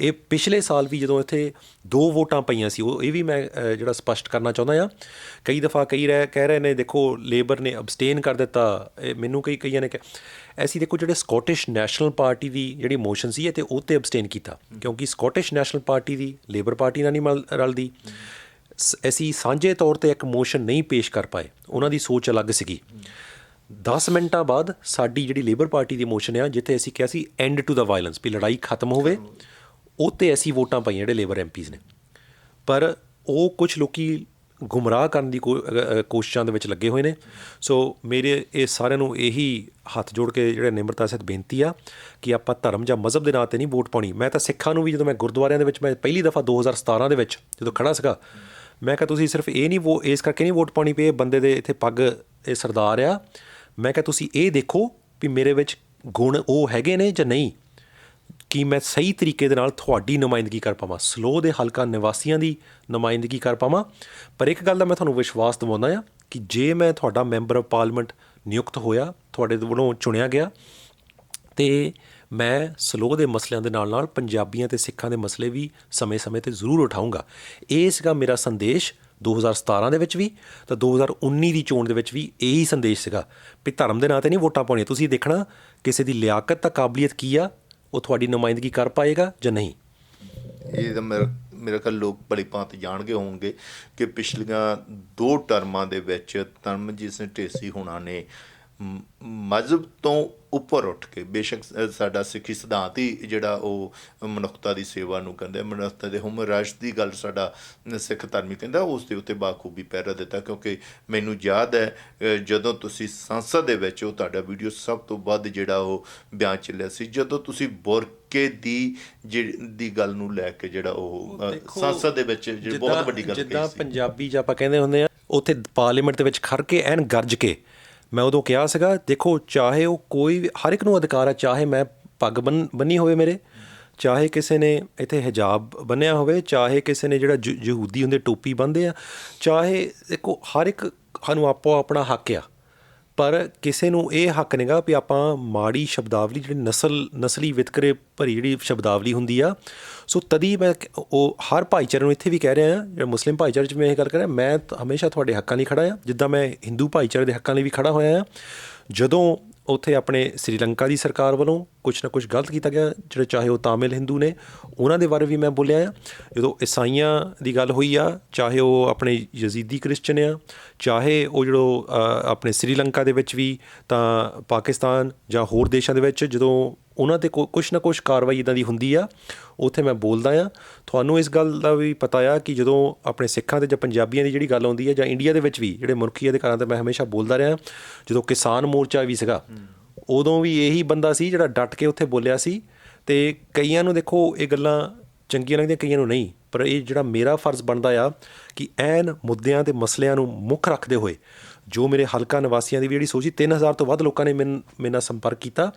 ਇਹ ਪਿਛਲੇ ਸਾਲ ਵੀ ਜਦੋਂ ਇੱਥੇ ਦੋ ਵੋਟਾਂ ਪਈਆਂ ਸੀ, ਉਹ ਇਹ ਵੀ ਮੈਂ ਜਿਹੜਾ ਸਪਸ਼ਟ ਕਰਨਾ ਚਾਹੁੰਦਾ ਆ ਕਈ ਦਫਾ ਕਈ ਰਹਿ, ਕਹਿ ਰਹੇ ਨੇ, ਦੇਖੋ, ਲੇਬਰ ਨੇ ਅਬਸਟੇਨ ਕਰ ਦਿੱਤਾ। ਇਹ ਮੈਨੂੰ ਕਈ ਕਈਆਂ ਨੇ ਕਿਹਾ ਅਸੀਂ ਦੇਖੋ ਜਿਹੜੇ ਸਕਾਟਿਸ਼ ਨੈਸ਼ਨਲ ਪਾਰਟੀ ਦੀ ਜਿਹੜੀ ਮੋਸ਼ਨ ਸੀ, ਇਹ ਤੇ ਉਹ ਤੇ ਅਬਸਟੇਨ ਕੀਤਾ। ਕਿਉਂਕਿ ਸਕਾਟਿਸ਼ ਨੈਸ਼ਨਲ ਪਾਰਟੀ ਦੀ ਲੇਬਰ ਪਾਰਟੀ ਨਾਲ ਨਹੀਂ ਮਲ- ਰਲਦੀ। ਸ- ਅਸੀਂ ਸਾਂਝੇ ਤੌਰ ਤੇ ਇੱਕ ਮੋਸ਼ਨ ਨਹੀਂ ਪੇਸ਼ ਕਰ ਪਾਏ। ਉਹਨਾਂ ਦੀ ਸੋਚ ਅਲੱਗ ਸੀਗੀ। 10 ਮਿੰਟਾਂ ਬਾਅਦ ਸਾਡੀ ਜਿਹੜੀ ਲੇਬਰ ਪਾਰਟੀ ਦੀ ਮੋਸ਼ਨ ਆ, ਜਿੱਥੇ ਅਸੀਂ ਕਿਹਾ ਸੀ ਐਂਡ ਟੂ ਦਾ ਵਾਇਲੈਂਸ ਵੀ ਲੜਾਈ ਖਤਮ ਹੋਵੇ ਉਹ ਤੇ ਐਸੀ ਵੋਟਾਂ ਪਾਈਆਂ ਜਿਹੜੇ ਲੇਬਰ ਐਮਪੀਜ਼ ਨੇ। ਪਰ ਉਹ ਕੁਝ ਲੋਕੀ ਗੁੰਮਰਾਹ ਕਰਨ ਦੀ ਕੋਸ਼ਿਸ਼ਾਂ ਦੇ ਵਿੱਚ ਲੱਗੇ ਹੋਏ ਨੇ। ਸੋ ਮੇਰੇ ਇਹ ਸਾਰਿਆਂ ਨੂੰ ਇਹੀ ਹੱਥ ਜੋੜ ਕੇ ਜਿਹੜੇ ਨਿਮਰਤਾ ਸਹਿਤ ਬੇਨਤੀ ਆ ਕਿ ਆਪਾਂ ਧਰਮ ਜਾਂ ਮਜ਼ਹਬ ਦੇ ਨਾਂ ਤੇ ਨਹੀਂ ਵੋਟ ਪਾਉਣੀ। ਮੈਂ ਤਾਂ ਸਿੱਖਾਂ ਨੂੰ ਵੀ ਜਦੋਂ ਮੈਂ ਗੁਰਦੁਆਰਿਆਂ ਦੇ ਵਿੱਚ, ਮੈਂ ਪਹਿਲੀ ਦਫਾ 2017 ਦੇ ਵਿੱਚ ਜਦੋਂ ਖੜਾ ਸੀਗਾ, ਮੈਂ ਕਿਹਾ ਤੁਸੀਂ ਸਿਰਫ ਇਹ ਨਹੀਂ ਵੋ, ਇਸ ਕਰਕੇ ਨਹੀਂ ਵੋਟ ਪਾਉਣੀ ਪਈ, ਇਹ ਬੰਦੇ ਦੇ ਇੱਥੇ ਪੱਗ, ਇਹ ਸਰਦਾਰ ਆ। ਮੈਂ ਕਿਹਾ ਤੁਸੀਂ ਇਹ ਦੇਖੋ ਵੀ ਮੇਰੇ ਵਿੱਚ ਗੁਣ ਉਹ ਹੈਗੇ ਨੇ ਜਾਂ ਨਹੀਂ। ਕਿ ਮੈਂ ਸਹੀ ਤਰੀਕੇ ਦੇ ਨਾਲ ਤੁਹਾਡੀ ਨੁਮਾਇੰਦਗੀ ਕਰ ਪਾਵਾਂ ਸਲੋ ਦੇ ਹਲਕਾ ਨਿਵਾਸੀਆਂ ਦੀ ਨੁਮਾਇੰਦਗੀ ਕਰ ਪਾਵਾਂ। ਪਰ ਇੱਕ ਗੱਲ ਦਾ ਮੈਂ ਤੁਹਾਨੂੰ ਵਿਸ਼ਵਾਸ ਦਿਵਾਉਂਦਾ ਆ ਕਿ ਜੇ ਮੈਂ ਤੁਹਾਡਾ ਮੈਂਬਰ ਆਫ ਪਾਰਲੀਮੈਂਟ ਨਿਯੁਕਤ ਹੋਇਆ, ਤੁਹਾਡੇ ਵੱਲੋਂ ਚੁਣਿਆ ਗਿਆ, ਤੇ ਮੈਂ ਸਲੋ ਦੇ ਮਸਲਿਆਂ ਦੇ ਨਾਲ ਨਾਲ ਪੰਜਾਬੀਆਂ ਤੇ ਸਿੱਖਾਂ ਦੇ ਮਸਲੇ ਵੀ ਸਮੇਂ-ਸਮੇਂ ਤੇ ਜ਼ਰੂਰ ਉਠਾਊਂਗਾ। ਇਹ ਸੀਗਾ ਮੇਰਾ ਸੰਦੇਸ਼ 2017 ਦੇ ਵਿੱਚ ਵੀ, ਤਾਂ 2019 ਦੀ ਚੋਣ ਦੇ ਵਿੱਚ ਵੀ ਇਹੀ ਸੰਦੇਸ਼ ਸੀਗਾ ਵੀ ਧਰਮ ਦੇ ਨਾਂ ਤੇ ਨਹੀਂ ਵੋਟਾਂ ਪਾਉਣੀਆਂ। ਤੁਸੀਂ ਦੇਖਣਾ, ਕਿਸੇ ਦੀ ਲਿਆਕਤ ਤਾਂ ਕਾਬਲੀਅਤ ਕੀ ਆ? ਉਹ ਤੁਹਾਡੀ ਨੁਮਾਇੰਦਗੀ ਕਰ ਪਾਏਗਾ ਜਾਂ ਨਹੀਂ? ਇਹ ਤਾਂ ਮੇਰਾ, ਮੇਰੇ ਖਿਆਲ ਲੋਕ ਭਲੀ ਭਾਂਤ ਜਾਣਗੇ ਹੋਣਗੇ ਕਿ ਪਿਛਲੀਆਂ ਦੋ ਟਰਮਾਂ ਦੇ ਵਿੱਚ ਧਰਮਜੀਤ ਸਿੰਘ ਢੇਸੀ ਹੋਣਾ ਨੇ ਮਜ਼ਹਬ ਤੋਂ ਉੱਪਰ ਉੱਠ ਕੇ ਬੇਸ਼ੱਕ ਸਾਡਾ ਸਿੱਖੀ ਸਿਧਾਂਤ ਹੀ ਜਿਹੜਾ ਉਹ ਮਨੁੱਖਤਾ ਦੀ ਸੇਵਾ ਨੂੰ ਕਹਿੰਦਾ ਮਨੁੱਖਤਾ ਦੇ ਹੁਮ ਰਾਸ਼ਟ ਦੀ ਗੱਲ ਸਾਡਾ ਸਿੱਖ ਧਰਮ ਹੀ ਕਹਿੰਦਾ ਉਸ ਦੇ ਉੱਤੇ ਬਾਖੂਬੀ ਪਹਿਰਾ ਦਿੱਤਾ। ਕਿਉਂਕਿ ਮੈਨੂੰ ਯਾਦ ਹੈ ਜਦੋਂ ਤੁਸੀਂ ਸੰਸਦ ਦੇ ਵਿੱਚ ਉਹ ਤੁਹਾਡਾ ਵੀਡੀਓ ਸਭ ਤੋਂ ਵੱਧ ਜਿਹੜਾ ਉਹ ਬਿਆਨ ਚੱਲਿਆ ਸੀ ਜਦੋਂ ਤੁਸੀਂ ਬੁਰਕੇ ਦੀ ਦੀ ਗੱਲ ਨੂੰ ਲੈ ਕੇ ਜਿਹੜਾ ਉਹ ਸੰਸਦ ਦੇ ਵਿੱਚ ਬਹੁਤ ਵੱਡੀ ਗੱਲ ਜਿੱਦਾਂ ਕਹੀ ਸੀ। ਪੰਜਾਬੀ 'ਚ ਆਪਾਂ ਕਹਿੰਦੇ ਹੁੰਦੇ ਆ ਉੱਥੇ ਪਾਰਲੀਮੈਂਟ ਦੇ ਵਿੱਚ ਖੜ ਕੇ ਐਨ ਗਰਜ ਕੇ ਮੈਂ ਉਦੋਂ ਕਿਹਾ ਸੀਗਾ, ਦੇਖੋ, ਚਾਹੇ ਉਹ ਕੋਈ ਵੀ- ਹਰ ਇੱਕ ਨੂੰ ਅਧਿਕਾਰ ਹੈ, ਚਾਹੇ ਮੈਂ ਪੱਗ ਬੰਨ ਬੰਨੀ ਹੋਵੇ ਮੇਰੇ, ਚਾਹੇ ਕਿਸੇ ਨੇ ਇੱਥੇ ਹਿਜਾਬ ਬੰਨਿਆ ਹੋਵੇ, ਚਾਹੇ ਕਿਸੇ ਨੇ ਜਿਹੜਾ ਯ- ਯਹੂਦੀ ਹੁੰਦੇ ਟੋਪੀ ਬੰਨਦੇ ਆ, ਚਾਹੇ ਦੇਖੋ, ਹਰ ਇੱਕ ਸਾਨੂੰ ਆਪੋ ਆਪਣਾ ਹੱਕ ਆ। ਪਰ ਕਿਸੇ ਨੂੰ ਇਹ ਹੱਕ ਨਹੀਂਗਾ ਵੀ ਆਪਾਂ ਮਾੜੀ ਸ਼ਬਦਾਵਲੀ ਜਿਹੜੀ ਨਸਲ, ਨਸਲੀ ਵਿਤਕਰੇ ਭਰੀ ਜਿਹੜੀ ਸ਼ਬਦਾਵਲੀ ਹੁੰਦੀ ਆ, ਸੋ ਤਦੀ ਮੈਂ ਉਹ ਹਰ ਭਾਈਚਾਰੇ ਨੂੰ ਇੱਥੇ ਵੀ ਕਹਿ ਰਿਹਾ ਆ ਜਿਹੜਾ ਮੁਸਲਿਮ ਭਾਈਚਾਰੇ 'ਚ ਮੈਂ ਇਹ ਗੱਲ ਕਰ ਰਿਹਾ, ਮੈਂ ਹਮੇਸ਼ਾ ਤੁਹਾਡੇ ਹੱਕਾਂ ਲਈ ਖੜਾ ਆ, ਜਿੱਦਾਂ ਮੈਂ ਹਿੰਦੂ ਭਾਈਚਾਰੇ ਦੇ ਹੱਕਾਂ ਲਈ ਵੀ ਖੜਾ ਹੋਇਆ ਆ। ਜਦੋਂ ਉੱਥੇ ਆਪਣੇ ਸ੍ਰੀਲੰਕਾ ਦੀ ਸਰਕਾਰ ਵੱਲੋਂ ਕੁਝ ਨਾ ਕੁਝ ਗਲਤ ਕੀਤਾ ਗਿਆ, ਜਿਹੜੇ ਚਾਹੇ ਉਹ ਤਾਮਿਲ ਹਿੰਦੂ ਨੇ, ਉਹਨਾਂ ਦੇ ਬਾਰੇ ਵੀ ਮੈਂ ਬੋਲਿਆ ਆ। ਜਦੋਂ ਈਸਾਈਆਂ ਦੀ ਗੱਲ ਹੋਈ ਆ, ਚਾਹੇ ਉਹ ਆਪਣੇ ਯਜ਼ੀਦੀ ਕ੍ਰਿਸਚਨ ਆ, ਚਾਹੇ ਉਹ ਜਿਹੜੋ ਆਪਣੇ ਸ੍ਰੀਲੰਕਾ ਦੇ ਵਿੱਚ ਵੀ, ਤਾਂ ਪਾਕਿਸਤਾਨ ਜਾਂ ਹੋਰ ਦੇਸ਼ਾਂ ਦੇ ਵਿੱਚ ਜਦੋਂ ਉਹਨਾਂ ਤੇ ਕੁਛ ਨਾ ਕੁਛ ਕਾਰਵਾਈ ਇਦਾਂ ਦੀ ਹੁੰਦੀ ਆ। ਉੱਥੇ ਮੈਂ ਬੋਲਦਾ ਆ। ਤੁਹਾਨੂੰ ਇਸ ਗੱਲ ਦਾ ਵੀ ਪਤਾ ਆ ਕਿ ਜਦੋਂ ਆਪਣੇ ਸਿੱਖਾਂ ਤੇ ਜਾਂ ਪੰਜਾਬੀਆਂ ਦੀ ਜਿਹੜੀ ਗੱਲ ਆਉਂਦੀ ਹੈ ਜਾਂ ਇੰਡੀਆ ਦੇ ਵਿੱਚ ਵੀ ਜਿਹੜੇ ਮਨੁੱਖੀ ਅਧਿਕਾਰਾਂ ਤੇ ਮੈਂ ਹਮੇਸ਼ਾ ਬੋਲਦਾ ਰਿਹਾ, ਜਦੋਂ ਕਿਸਾਨ ਮੋਰਚਾ ਵੀ ਸੀਗਾ, ਉਦੋਂ ਵੀ ਇਹੀ ਬੰਦਾ ਸੀ ਜਿਹੜਾ ਡਟ ਕੇ ਉੱਥੇ ਬੋਲਿਆ ਸੀ ਤੇ ਕਈਆਂ ਨੂੰ ਦੇਖੋ ਇਹ ਗੱਲਾਂ ਚੰਗੀਆਂ ਲੱਗਦੀਆਂ, ਕਈਆਂ ਨੂੰ ਨਹੀਂ। ਪਰ ਇਹ ਜਿਹੜਾ ਮੇਰਾ ਫਰਜ਼ ਬਣਦਾ ਆ ਕਿ ਐਨ ਮੁੱਦਿਆਂ ਤੇ ਮਸਲਿਆਂ ਨੂੰ ਮੁੱਖ ਰੱਖਦੇ ਹੋਏ ਜੋ ਮੇਰੇ ਹਲਕਾ ਨਿਵਾਸੀਆਂ ਦੀ ਵੀ ਜਿਹੜੀ ਸੋਚੀ 3000 ਤੋਂ ਵੱਧ ਲੋਕਾਂ ਨੇ ਮੈਨ- ਮੇਰੇ ਨਾਲ ਸੰਪਰਕ ਕੀਤਾ।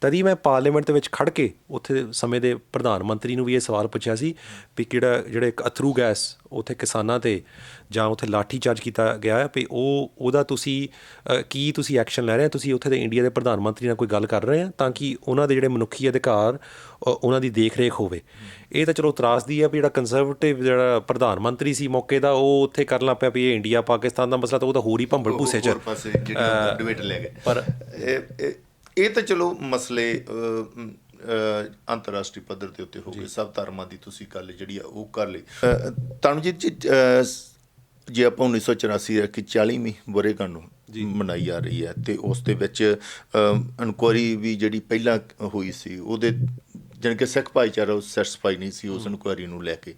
ਤਦੀ ਮੈਂ ਪਾਰਲੀਮੈਂਟ ਦੇ ਵਿੱਚ ਖੜ ਕੇ ਉੱਥੇ ਸਮੇਂ ਦੇ ਪ੍ਰਧਾਨ ਮੰਤਰੀ ਨੂੰ ਵੀ ਇਹ ਸਵਾਲ ਪੁੱਛਿਆ ਸੀ ਵੀ ਕਿਹੜਾ ਜਿਹੜੇ ਇੱਕ ਅਥਰੂ ਗੈਸ ਉੱਥੇ ਕਿਸਾਨਾਂ ਤੇ ਜਾਂ ਉੱਥੇ ਲਾਠੀ ਚਾਰਜ ਕੀਤਾ ਗਿਆ ਹੈ ਵੀ ਉਹ ਉਹਦਾ ਤੁਸੀਂ ਕੀ ਤੁਸੀਂ ਐਕਸ਼ਨ ਲੈ ਰਹੇ ਹੋ? ਤੁਸੀਂ ਉੱਥੇ ਦੇ ਇੰਡੀਆ ਦੇ ਪ੍ਰਧਾਨ ਮੰਤਰੀ ਨਾਲ ਕੋਈ ਗੱਲ ਕਰ ਰਹੇ ਆ ਤਾਂ ਕਿ ਉਹਨਾਂ ਦੇ ਜਿਹੜੇ ਮਨੁੱਖੀ ਅਧਿਕਾਰ ਉਹਨਾਂ ਦੀ ਦੇਖ-ਰੇਖ ਹੋਵੇ। ਇਹ ਤਾਂ ਚਲੋ ਤਰਾਸਦੀ ਆ ਵੀ ਜਿਹੜਾ ਕੰਜ਼ਰਵੇਟਿਵ ਜਿਹੜਾ ਪ੍ਰਧਾਨ ਮੰਤਰੀ ਸੀ ਮੌਕੇ ਦਾ ਉਹ ਉੱਥੇ ਕਰਨ ਲੱਗ ਪਿਆ ਵੀ ਇਹ ਇੰਡੀਆ ਪਾਕਿਸਤਾਨ ਦਾ ਮਸਲਾ ਤਾਂ ਉਹ ਤਾਂ ਹੋਰ ਹੀ ਭੰਬਲ ਭੂਸੇ ਚ ਡਿਬੇਟ ਲੈ ਗਏ। ਪਰ- ਇਹ- ਤਾਂ ਚਲੋ ਮਸਲੇ ਅੰਤਰਰਾਸ਼ਟਰੀ ਪੱਧਰ ਦੇ ਉੱਤੇ ਹੋ ਗਏ ਸਭ ਧਰਮਾਂ ਦੀ ਤੁਸੀਂ ਗੱਲ ਜਿਹੜੀ ਆ ਉਹ ਕਰ ਲਈ। ਅ, ਤਨਜੀਤ ਜੀ ਜੇ ਆਪਾਂ 1984 ਕਿ 40ਵੀਂ ਵਰ੍ਹੇਗੰਢ ਨੂੰ ਮਨਾਈ ਜਾ ਰਹੀ ਹੈ ਤੇ ਉਸ ਦੇ ਵਿੱਚ ਇਨਕੁਆਰੀ ਵੀ ਜਿਹੜੀ ਪਹਿਲਾਂ ਹੋਈ ਸੀ ਉਹਦੇ ਜਾਣੀ ਕਿ ਸਿੱਖ ਭਾਈਚਾਰਾ ਉਹ ਸੈਟੀਸਫਾਈ ਨਹੀਂ ਸੀ ਉਸ ਇਨਕੁਆਰੀ ਨੂੰ ਲੈ ਕੇ।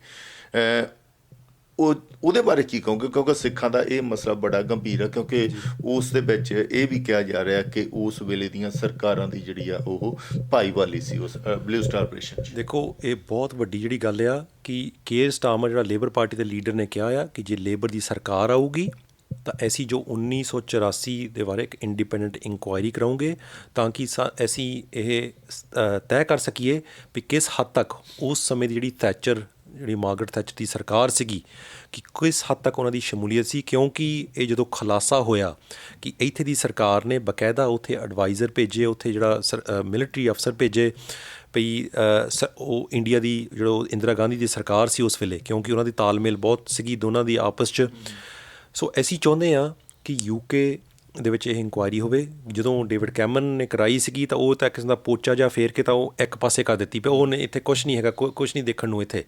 ਉਹ ਉਹਦੇ ਬਾਰੇ ਕੀ ਕਹੋਗੇ? ਕਿਉਂਕਿ ਸਿੱਖਾਂ ਦਾ ਇਹ ਮਸਲਾ ਬੜਾ ਗੰਭੀਰ ਹੈ ਕਿਉਂਕਿ ਉਸ ਦੇ ਵਿੱਚ ਇਹ ਵੀ ਕਿਹਾ ਜਾ ਰਿਹਾ ਕਿ ਉਸ ਵੇਲੇ ਦੀਆਂ ਸਰਕਾਰਾਂ ਦੀ ਜਿਹੜੀ ਆ ਉਹ ਭਾਈਵਾਲੀ ਸੀ ਉਸ ਬਲੂ ਸਟਾਰ ਆਪਰੇਸ਼ਨ 'ਚ। ਦੇਖੋ ਇਹ ਬਹੁਤ ਵੱਡੀ ਜਿਹੜੀ ਗੱਲ ਆ ਕਿ ਕੇਅਰ ਸਟਾਰਮਰ ਜਿਹੜਾ ਲੇਬਰ ਪਾਰਟੀ ਦੇ ਲੀਡਰ ਨੇ ਕਿਹਾ ਆ ਕਿ ਜੇ ਲੇਬਰ ਦੀ ਸਰਕਾਰ ਆਊਗੀ ਤਾਂ ਐਸੀ ਜੋ 1984 ਦੇ ਬਾਰੇ ਇੱਕ ਇੰਡੀਪੈਂਡੈਂਟ ਇਨਕੁਆਇਰੀ ਕਰਾਉਂਗੇ ਤਾਂ ਕਿ ਅਸੀਂ ਇਹ ਤੈਅ ਕਰ ਸਕੀਏ ਵੀ ਕਿਸ ਹੱਦ ਤੱਕ ਉਸ ਸਮੇਂ ਦੀ ਜਿਹੜੀ ਥੈਚਰ ਜਿਹੜੀ ਮਾਰਗਰਟ ਥੈਚਰ ਦੀ ਸਰਕਾਰ ਸੀਗੀ ਕਿ ਕਿਸ ਹੱਦ ਤੱਕ ਉਹਨਾਂ ਦੀ ਸ਼ਮੂਲੀਅਤ ਸੀ? ਕਿਉਂਕਿ ਇਹ ਜਦੋਂ ਖੁਲਾਸਾ ਹੋਇਆ ਕਿ ਇੱਥੇ ਦੀ ਸਰਕਾਰ ਨੇ ਬਕਾਇਦਾ ਉੱਥੇ ਐਡਵਾਈਜ਼ਰ ਭੇਜੇ, ਉੱਥੇ ਜਿਹੜਾ ਮਿਲਟਰੀ ਅਫਸਰ ਭੇਜੇ, ਭਈ ਸ- ਉਹ ਇੰਡੀਆ ਦੀ ਜਿਹੜਾ ਇੰਦਰਾ ਗਾਂਧੀ ਦੀ ਸਰਕਾਰ ਸੀ ਉਸ ਵੇਲੇ, ਕਿਉਂਕਿ ਉਹਨਾਂ ਦੀ ਤਾਲਮੇਲ ਬਹੁਤ ਸੀਗੀ ਦੋਨਾਂ ਦੀ ਆਪਸ 'ਚ। ਸੋ ਅਸੀਂ ਚਾਹੁੰਦੇ ਆ ਕਿ ਯੂਕੇ ਦੇ ਵਿੱਚ ਇਹ ਇਨਕੁਆਇਰੀ ਹੋਵੇ ਜਦੋਂ ਡੇਵਿਡ ਕੈਮਨ ਨੇ ਕਰਾਈ ਸੀਗੀ ਤਾਂ ਉਹ ਤਾਂ ਕਿਸਮ ਦਾ ਪੋਚਾ ਜਾਂ ਫੇਰ ਕੇ ਤਾਂ ਉਹ ਇੱਕ ਪਾਸੇ ਕਰ ਦਿੱਤੀ ਪਈ ਉਹਨੇ ਇੱਥੇ ਕੁਝ ਨਹੀਂ ਹੈਗਾ ਕੁਝ ਨਹੀਂ ਦੇਖਣ ਨੂੰ ਇੱਥੇ।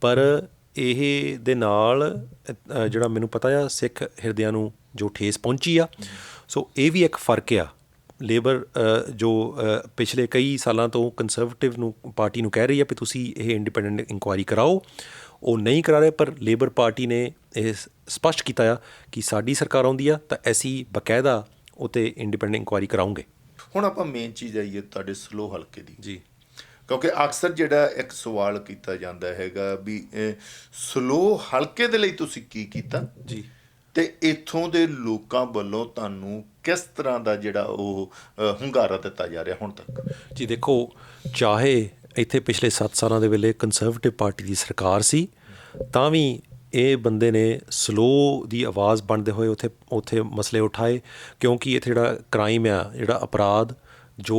ਪਰ ਇਹ ਦੇ ਨਾਲ ਜਿਹੜਾ ਮੈਨੂੰ ਪਤਾ ਆ ਸਿੱਖ ਹਿਰਦਿਆਂ ਨੂੰ ਜੋ ਠੇਸ ਪਹੁੰਚੀ ਆ ਸੋ ਇਹ ਵੀ ਇੱਕ ਫ਼ਰਕ ਆ। ਲੇਬਰ ਜੋ ਪਿਛਲੇ ਕਈ ਸਾਲਾਂ ਤੋਂ ਕੰਜ਼ਰਵੇਟਿਵ ਨੂੰ ਪਾਰਟੀ ਨੂੰ ਕਹਿ ਰਹੀ ਹੈ ਕਿ ਤੁਸੀਂ ਇਹ ਇੰਡੀਪੈਂਡੈਂਟ ਇਨਕੁਆਇਰੀ ਕਰਾਓ। ਉਹ ਨਹੀਂ ਕਰਾ ਰਹੇ ਪਰ ਲੇਬਰ ਪਾਰਟੀ ਨੇ ਇਹ ਸਪਸ਼ਟ ਕੀਤਾ ਆ ਕਿ ਸਾਡੀ ਸਰਕਾਰ ਆਉਂਦੀ ਆ ਤਾਂ ਅਸੀਂ ਬਕਾਇਦਾ ਉਤੇ ਇੰਡੀਪੈਂਡੈਂਟ ਇਨਕੁਆਇਰੀ ਕਰਾਉਂਗੇ। ਹੁਣ ਆਪਾਂ ਮੇਨ ਚੀਜ਼ ਆਈਏ ਤੁਹਾਡੇ ਸਲੋ ਹਲਕੇ ਦੀ। ਜੀ। ਕਿਉਂਕਿ ਅਕਸਰ ਜਿਹੜਾ ਇੱਕ ਸਵਾਲ ਕੀਤਾ ਜਾਂਦਾ ਹੈਗਾ ਵੀ ਸਲੋ ਹਲਕੇ ਦੇ ਲਈ ਤੁਸੀਂ ਕੀ ਕੀਤਾ? ਜੀ। ਤੇ ਇੱਥੋਂ ਦੇ ਲੋਕਾਂ ਵੱਲੋਂ ਤੁਹਾਨੂੰ ਕਿਸ ਤਰ੍ਹਾਂ ਦਾ ਜਿਹੜਾ ਉਹ ਹੁੰਗਾਰਾ ਦਿੱਤਾ ਜਾ ਰਿਹਾ ਹੁਣ ਤੱਕ? ਜੀ ਦੇਖੋ ਚਾਹੇ ਇੱਥੇ ਪਿਛਲੇ 7 ਸਾਲਾਂ ਦੇ ਵੇਲੇ ਕੰਜ਼ਰਵੇਟਿਵ ਪਾਰਟੀ ਦੀ ਸਰਕਾਰ ਸੀ ਤਾਂ ਵੀ ਇਹ ਬੰਦੇ ਨੇ ਸਲੋ ਦੀ ਆਵਾਜ਼ ਬਣਦੇ ਹੋਏ ਉੱਥੇ ਉੱਥੇ ਮਸਲੇ ਉਠਾਏ ਕਿਉਂਕਿ ਇੱਥੇ ਜਿਹੜਾ ਕ੍ਰਾਈਮ ਆ ਜਿਹੜਾ ਅਪਰਾਧ ਜੋ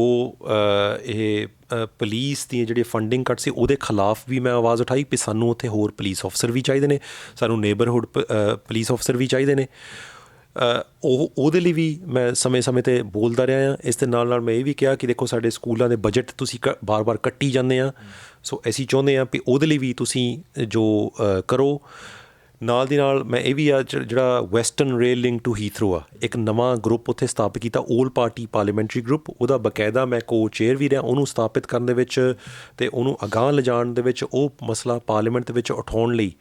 ਇਹ ਅ, ਪੁਲਿਸ ਦੀ ਜਿਹੜੀ ਫੰਡਿੰਗ ਕੱਟ ਸੀ ਉਹਦੇ ਖਿਲਾਫ ਵੀ ਮੈਂ ਆਵਾਜ਼ ਉਠਾਈ ਕਿ ਸਾਨੂੰ ਉੱਥੇ ਹੋਰ ਪੁਲਿਸ ਅਫਸਰ ਵੀ ਚਾਹੀਦੇ ਨੇ ਸਾਨੂੰ ਨੇਬਰਹੁੱਡ ਪੁਲਿਸ ਅਫਸਰ ਵੀ ਚਾਹੀਦੇ ਨੇ। ਉਹ ਉਹਦੇ ਲਈ ਵੀ ਮੈਂ ਸਮੇਂ-ਸਮੇਂ ਤੇ ਬੋਲਦਾ ਰਿਹਾ ਹਾਂ। ਇਸ ਦੇ ਨਾਲ ਨਾਲ ਮੈਂ ਇਹ ਵੀ ਕਿਹਾ ਕਿ ਦੇਖੋ, ਸਾਡੇ ਸਕੂਲਾਂ ਦੇ ਬਜਟ ਤੁਸੀਂ ਕ- ਬਾਰ-ਬਾਰ ਕੱਟੀ ਜਾਂਦੇ ਆ ਸੋ ਅਸੀਂ ਚਾਹੁੰਦੇ ਆ ਕਿ ਉਹਦੇ ਲਈ ਵੀ ਤੁਸੀਂ ਜੋ ਕਰੋ। ਨਾਲ ਦੀ ਨਾਲ ਮੈਂ ਇਹ ਵੀ ਆ ਜਿਹੜਾ Western Rail Link to Heathrow ਆ, ਇੱਕ ਨਵਾਂ ਗਰੁੱਪ ਉੱਥੇ ਸਥਾਪਿਤ ਕੀਤਾ 올 ਪਾਰਟੀ ਪਾਰਲੀਮੈਂਟਰੀ ਗਰੁੱਪ ਉਹਦਾ ਬਕਾਇਦਾ ਮੈਂ ਕੋ ਚੇਅਰ ਵੀ ਰਿਹਾ, ਉਹਨੂੰ ਸਥਾਪਿਤ ਕਰਨ ਦੇ ਵਿੱਚ ਤੇ ਉਹਨੂੰ ਅਗਾਂਹ ਲਿਜਾਣ ਦੇ ਵਿੱਚ ਉਹ ਮਸਲਾ ਪਾਰਲੀਮੈਂਟ ਦੇ ਵਿੱਚ ਉਠਾਉਣ ਲਈ।